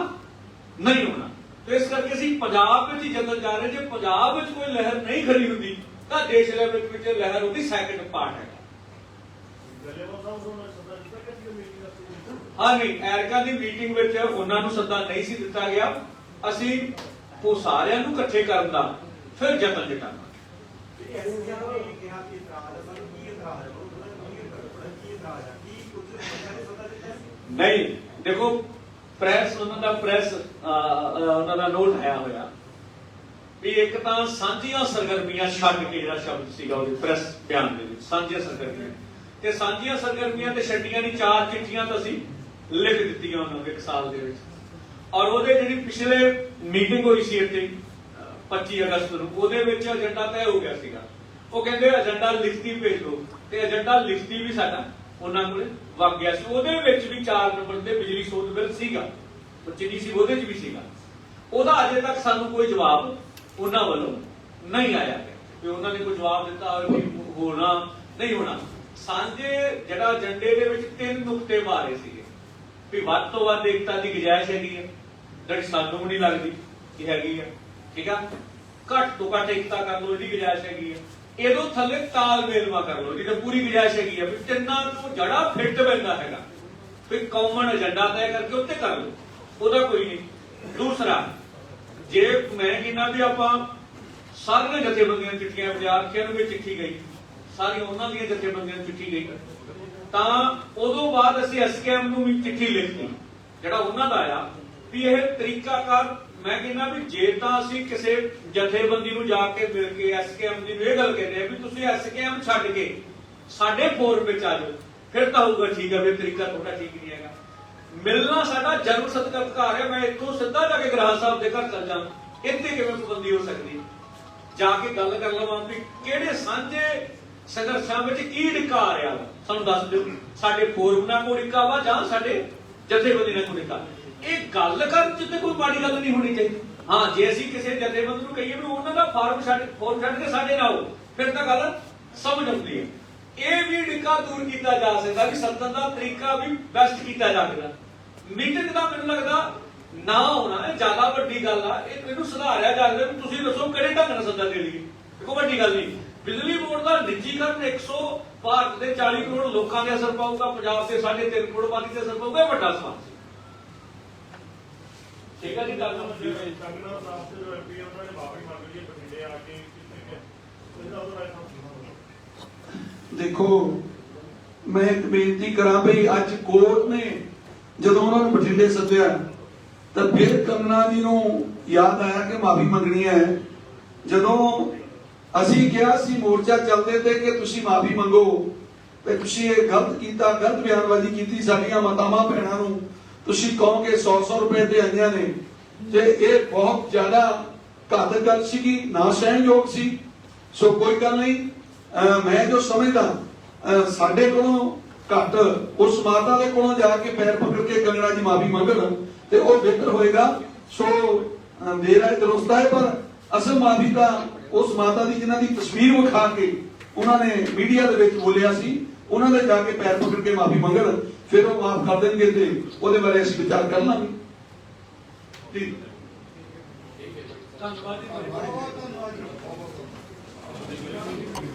ਨਹੀਂ ਹੋਣਾ। ਤੇ ਇਸ ਕਰਕੇ ਅਸੀਂ ਪੰਜਾਬ ਵਿੱਚ ਹੀ ਜੰਗਲ ਜਾ ਰਹੇ ਜੇ ਪੰਜਾਬ ਵਿੱਚ ਕੋਈ ਲਹਿਰ ਨਹੀਂ ਖੜੀ ਹੁੰਦੀ, ਤਾਂ ਦੇਸ਼ ਲੈਵਲ ਵਿੱਚ ਲਹਿਰ ਉਹਦੀ ਸੈਕੰਡ ਪਾਰਟ ਹੈ। ਹਾਂ ਨਹੀਂ ਐਰਕਾ ਦੀ ਮੀਟਿੰਗ ਵਿੱਚ ਉਹਨਾਂ ਨੂੰ ਸੱਦਾ ਨਹੀਂ ਸੀ ਦਿੱਤਾ ਗਿਆ। ਅਸੀਂ ਉਹ ਸਾਰਿਆਂ ਨੂੰ ਇਕੱਠੇ ਕਰਨ ਦਾ ਫਿਰ ਯਤਨ ਜਟਾਂਗੇ ਨਹੀਂ, ਦੇਖੋ ਪ੍ਰੈਸ ਉਹਨਾਂ ਦਾ ਪ੍ਰੈਸ ਉਹਨਾਂ ਦਾ ਨੋਟ ਆਇਆ ਹੋਇਆ ਵੀ ਇੱਕ ਤਾਂ ਸਾਂਝੀਆਂ ਸਰਗਰਮੀਆਂ ਛੱਡ ਕੇ ਜਿਹੜਾ ਸ਼ਬਦ ਸੀਗਾ ਉਹਦੇ ਪ੍ਰੈਸ ਬਿਆਨ ਦੇ ਵਿੱਚ, ਸਾਂਝੀਆਂ ਸਰਗਰਮੀਆਂ। ਤੇ ਸਾਂਝੀਆਂ ਸਰਗਰਮੀਆਂ ਤੇ ਛੱਡੀਆਂ ਦੀ ਚਾਰ ਚਿੱਠੀਆਂ ਤਾਂ ਅਸੀਂ ਲਿਖ ਦਿੱਤੀਆਂ ਉਹਨਾਂ ਨੂੰ ਸਾਲ ਦੇ ਵਿੱਚ। ਔਰ ਉਹਦੇ ਜਿਹੜੀ ਪਿਛਲੇ ਮੀਟਿੰਗ ਹੋਈ ਸੀ ਇੱਥੇ 25 ਅਗਸਤ ਨੂੰ, ਉਹਦੇ ਵਿੱਚ ਏਜੰਡਾ ਤੈਅ ਹੋ ਗਿਆ ਸੀਗਾ। ਉਹ ਕਹਿੰਦੇ ਏਜੰਡਾ ਲਿਖਤੀ ਭੇਜ ਦਿਓ, ਤੇ ਏਜੰਡਾ ਲਿਖਤੀ ਵੀ ਸਾਡਾ ਉਹਨਾਂ ਕੋਲੇ ਵਗ ਗਿਆ ਸੀ। ਉਹਦੇ ਵਿੱਚ ਵੀ 4 ਨੰਬਰ ਤੇ ਬਿਜਲੀ ਸੋਧ ਬਿੱਲ ਸੀਗਾ। ਉਹ ਚਿੱਠੀ ਸੀ, ਉਹਦੇ 'ਚ ਵੀ ਸੀਗਾ। ਉਹਦਾ ਅਜੇ ਤੱਕ ਸਾਨੂੰ ਕੋਈ ਜਵਾਬ ਉਹਨਾਂ ਵੱਲੋਂ ਨਹੀਂ ਆਇਆ। ਕਿ ਉਹਨਾਂ ਨੇ ਕੋਈ ਜਵਾਬ ਦਿੱਤਾ ਹੋਵੇ ਵੀ ਹੋਣਾ, ਨਹੀਂ ਹੋਣਾ। ਸਾਂਝੇ ਜਿਹੜਾ ਏਜੰਡੇ ਦੇ ਵਿੱਚ ਤਿੰਨ ਨੁਕਤੇ ਮਾਰੇ ਸੀਗੇ ਵੀ ਵੱਧ ਤੋਂ ਵੱਧ ਏਕਤਾ ਦੀ ਗੁਜਾਇਸ਼ ਹੈਗੀ ਹੈ। ਜਿਹੜੀ ਸਾਨੂੰ ਵੀ ਨਹੀਂ ਲੱਗਦੀ ਕਿ ਹੈਗੀ ਹੈ। ਠੀਕ ਆ? ਘੱਟ ਤੋਂ ਘੱਟ ਏਕਤਾ ਕਰ ਲਓ ਇਹਦੀ ਗੁਜਾਇਸ਼ ਹੈਗੀ ਹੈ। ਇਹਦੋਂ ਥੱਲੇ ਤਾਲਮੇਲਵਾ ਕਰ ਲਓ ਜਿਹਦੇ ਪੂਰੀ ਗੁਜਾਇਸ਼ ਹੈਗੀ ਹੈ, ਵੀ ਤਿੰਨਾਂ ਨੂੰ ਜੜਾ ਫਿੱਟ ਪੈਂਦਾ ਹੈਗਾ। ਵੀ ਕਾਮਨ ਏਜੰਡਾ ਤੈਅ ਕਰਕੇ ਉੱਤੇ ਕਰ ਲਓ। ਉਹਦਾ ਕੋਈ ਨਹੀਂ। ਦੂਸਰਾ, ਜੇ ਮੈਂ ਕਹਿੰਦਾ ਵੀ ਆਪਾਂ ਸਾਰੀਆਂ ਜਥੇਬੰਦੀਆਂ ਚਿੱਠੀਆਂ ਵਿਦਿਆਰਥੀਆਂ ਨੂੰ ਵੀ ਚਿੱਠੀ ਗਈ ਸਾਰੀਆਂ ਉਹਨਾਂ ਦੀਆਂ ਜਥੇਬੰਦੀਆਂ ਨੂੰ ਚਿੱਠੀ ਗਈ। ਤਾਂ ਉਦੋਂ ਬਾਅਦ ਅਸੀਂ ਐਸਕੇਐਮ ਨੂੰ ਵੀ ਚਿੱਠੀ ਲਿਖਤੀ, ਜਿਹੜਾ ਉਹਨਾਂ ਦਾ ਆਇਆ, ਵੀ ਇਹ ਤਰੀਕਾਕਾਰ, ਮੈਂ ਕਹਿੰਦਾ ਵੀ ਜੇ ਤਾਂ ਅਸੀਂ ਕਿਸੇ ਜਥੇਬੰਦੀ ਨੂੰ ਜਾ ਕੇ ਮਿਲ ਕੇ ਐਸਕੇਐਮ ਦੀ ਇਹ ਗੱਲ ਕਹਿੰਦੇ ਆ ਵੀ ਤੁਸੀਂ ਐਸਕੇਐਮ ਛੱਡ ਕੇ ਸਾਡੇ ਫੋਰਮ ਵਿੱਚ ਆ ਜਾਓ, ਫਿਰ ਤਾਂ ਹੋਊਗਾ ਠੀਕ ਹੈ ਵੀ ਤਰੀਕਾ ਤੁਹਾਡਾ ਠੀਕ ਨਹੀਂ ਹੈਗਾ। ਮਿਲਣਾ ਸਾਡਾ ਜਨਮ ਸਤਿਕਾਰ ਅਧਿਕਾਰ ਹੈ, ਮੈਂ ਇੱਥੋਂ ਸਿੱਧਾ ਜਾ ਕੇ ਗ੍ਰਾਹ ਸਾਹਿਬ ਦੇ ਘਰ ਚੱਲ ਜਾਵਾਂ, ਇੱਥੇ ਕਿਵੇਂ ਪਾਬੰਦੀ ਹੋ ਸਕਦੀ? ਜਾ ਕੇ ਗੱਲ ਕਰ ਲਵਾਂ ਵੀ ਕਿਹੜੇ ਸਾਂਝੇ ਸੰਘਰਸ਼ਾਂ ਵਿੱਚ ਕੀ ਡਿੱਕਾ ਆ ਰਿਹਾ? ਵਾ? ਸਾਨੂੰ ਦੱਸ ਦਿਓ। ਸਾਡੇ ਫੋਰਮ ਨਾਲ ਕੋਈ ਡਿੱਕਾ ਜਾਂ ਸਾਡੇ ਜਥੇਬੰਦੀ ਨਾਲ ਕੋਈ ਡਿੱਕਾ ਇਹ ਗੱਲ ਕਰਨ ਚ ਤੇ ਕੋਈ ਮਾੜੀ ਗੱਲ ਨਹੀਂ ਹੋਣੀ ਚਾਹੀਦੀ। ਹਾਂ, ਜੇ ਅਸੀਂ ਕਿਸੇ ਜਥੇਬੰਦੀ ਨੂੰ ਕਹੀਏ ਵੀ ਉਹਨਾਂ ਦਾ ਫਾਰਮ ਛੱਡ, ਫੋਰਮ ਛੱਡ ਕੇ ਸਾਡੇ ਨਾਲ ਫਿਰ ਤਾਂ ਗੱਲ ਸਮਝ ਆਉਂਦੀ ਹੈ। ਇਹ ਵੀ ਡਿੱਕਾ ਦੂਰ ਕੀਤਾ ਜਾ ਸਕਦਾ ਕਿ ਸੱਦਣ ਦਾ ਤਰੀਕਾ ਵੀ ਬੈਸਟ ਕੀਤਾ ਜਾ ਸਕਦਾ। ਮੀਟਿੰਗ ਦਾ ਮੈਨੂੰ ਲੱਗਦਾ ਨਾ ਹੋਣਾ, ਇਹ ਜ਼ਿਆਦਾ ਵੱਡੀ ਗੱਲ ਆ। ਇਹਨੂੰ ਸੁਧਾਰਿਆ ਜਾ ਸਕਦਾ ਤੁਸੀਂ ਦੱਸੋ ਕਿਹੜੇ ਢੰਗ ਨਾਲ ਸੱਦਾ ਦੇ ਲਈਏ। ਕੋਈ ਵੱਡੀ ਗੱਲ ਨਹੀਂ। ਬਿਜਲੀ ਬੋਰਡ ਦਾ ਨਿੱਜੀਕਰਨ 100 ਭਾਰਤ ਦੇ 40 ਕਰੋੜ ਲੋਕਾਂ ਦੇ ਅਸਰ ਪਾਊਗਾ ਪੰਜਾਬ ਦੇ 3.5 ਕਰੋੜ ਆਬਾਦੀ ਤੇ ਅਸਰ ਪਾਊਗਾ ਇਹ ਵੱਡਾ ਸਵਾਲ ਠੀਕ ਹੈ ਜੀ ਗੱਲ ਕੰਗਨਾ ਸਾਹਿਬ ਦੇ ਜੋ ਐਮਪੀ ਉਹਨਾਂ ਨੇ ਮਾਫੀ ਮੰਗ ਲਈ ਹੈ ਬਠਿੰਡੇ ਆ ਕੇ ਕਿਤੇ ਗਿਆ ਇਹਦਾ ਉਹਦਾ ਰਾਇ ਸਾਹਿਬ ਦੇਖੋ ਮੈਂ ਇੱਕ ਬੇਨਤੀ ਕਰਾਂ ਭਈ ਅੱਜ ਕੋਰਟ ਨੇ ਜਦੋਂ ਉਹਨਾਂ ਨੂੰ ਬਠਿੰਡੇ ਸੱਦਿਆ ਤਾਂ ਫਿਰ ਕੰਗਨਾ ਜੀ ਨੂੰ ਯਾਦ ਆਇਆ ਕਿ ਮਾਫੀ ਮੰਗਣੀ ਹੈ। ਜਦੋਂ ਅਸੀਂ ਕਿਹਾ ਸੀ, ਮੋਰਚਾ ਚੱਲਦੇ ਤੇ ਕਿ ਤੁਸੀਂ ਮਾਫੀ ਮੰਗੋ। ਤੇ ਤੁਸੀਂ ਇਹ ਗਲਤ ਕੀਤਾ, ਗਲਤ ਬਿਆਨਬਾਜ਼ੀ ਕੀਤੀ ਸਾਡੀਆਂ ਮਾਤਾਵਾਂ, ਭੈਣਾਂ ਨੂੰ। ਤੁਸੀਂ ਕਹੋ 100-100 ਰੁਪਏ ਤੇ ਆਈਆਂ ਨੇ। ਤੇ ਇਹ ਬਹੁਤ ਜ਼ਿਆਦਾ ਘਾਤਕ ਗੱਲ ਸੀਗੀ, ਨਾ ਸਹਿਣਯੋਗ ਸੀ। ਸੋ ਕੋਈ ਗੱਲ ਨਹੀਂ ਮੈਂ ਜੋ ਸਮਝਦਾ ਸਾਡੇ ਕੋਲੋਂ ਘੱਟ ਉਸ ਮਾਤਾ ਦੇ ਕੋਲੋਂ ਜਾ ਕੇ ਪੈਰ ਪਕੜ ਕੇ ਕੰਗਣਾ ਜੀ ਮਾਫੀ ਮੰਗਣ ਤੇ ਉਹ ਬਿਹਤਰ ਹੋਏਗਾ। ਸੋ ਅਹ ਮੇਰਾ ਦਰੁਸਤ ਹੈ, ਪਰ ਅਸਲ ਮਾਦੀ ਤਾਂ ਉਸ ਮਾਤਾ ਦੀ ਜਿਨ੍ਹਾਂ ਦੀ ਤਸਵੀਰ ਵਿਖਾ ਕੇ ਉਹਨਾਂ ਨੇ ਮੀਡੀਆ ਦੇ ਵਿੱਚ ਬੋਲਿਆ ਸੀ ਉਹਨਾਂ ਦੇ ਜਾ ਕੇ ਪੈਰ ਪੁੱਟ ਕੇ ਮਾਫੀ ਮੰਗਣ ਫਿਰ ਉਹ ਮਾਫ ਕਰ ਦੇਣਗੇ ਤੇ ਉਹਦੇ ਬਾਰੇ ਅਸੀਂ ਵਿਚਾਰ ਕਰ ਲਾਂਗੇ। ਜੀ। ਧੰਨਵਾਦ ਜੀ।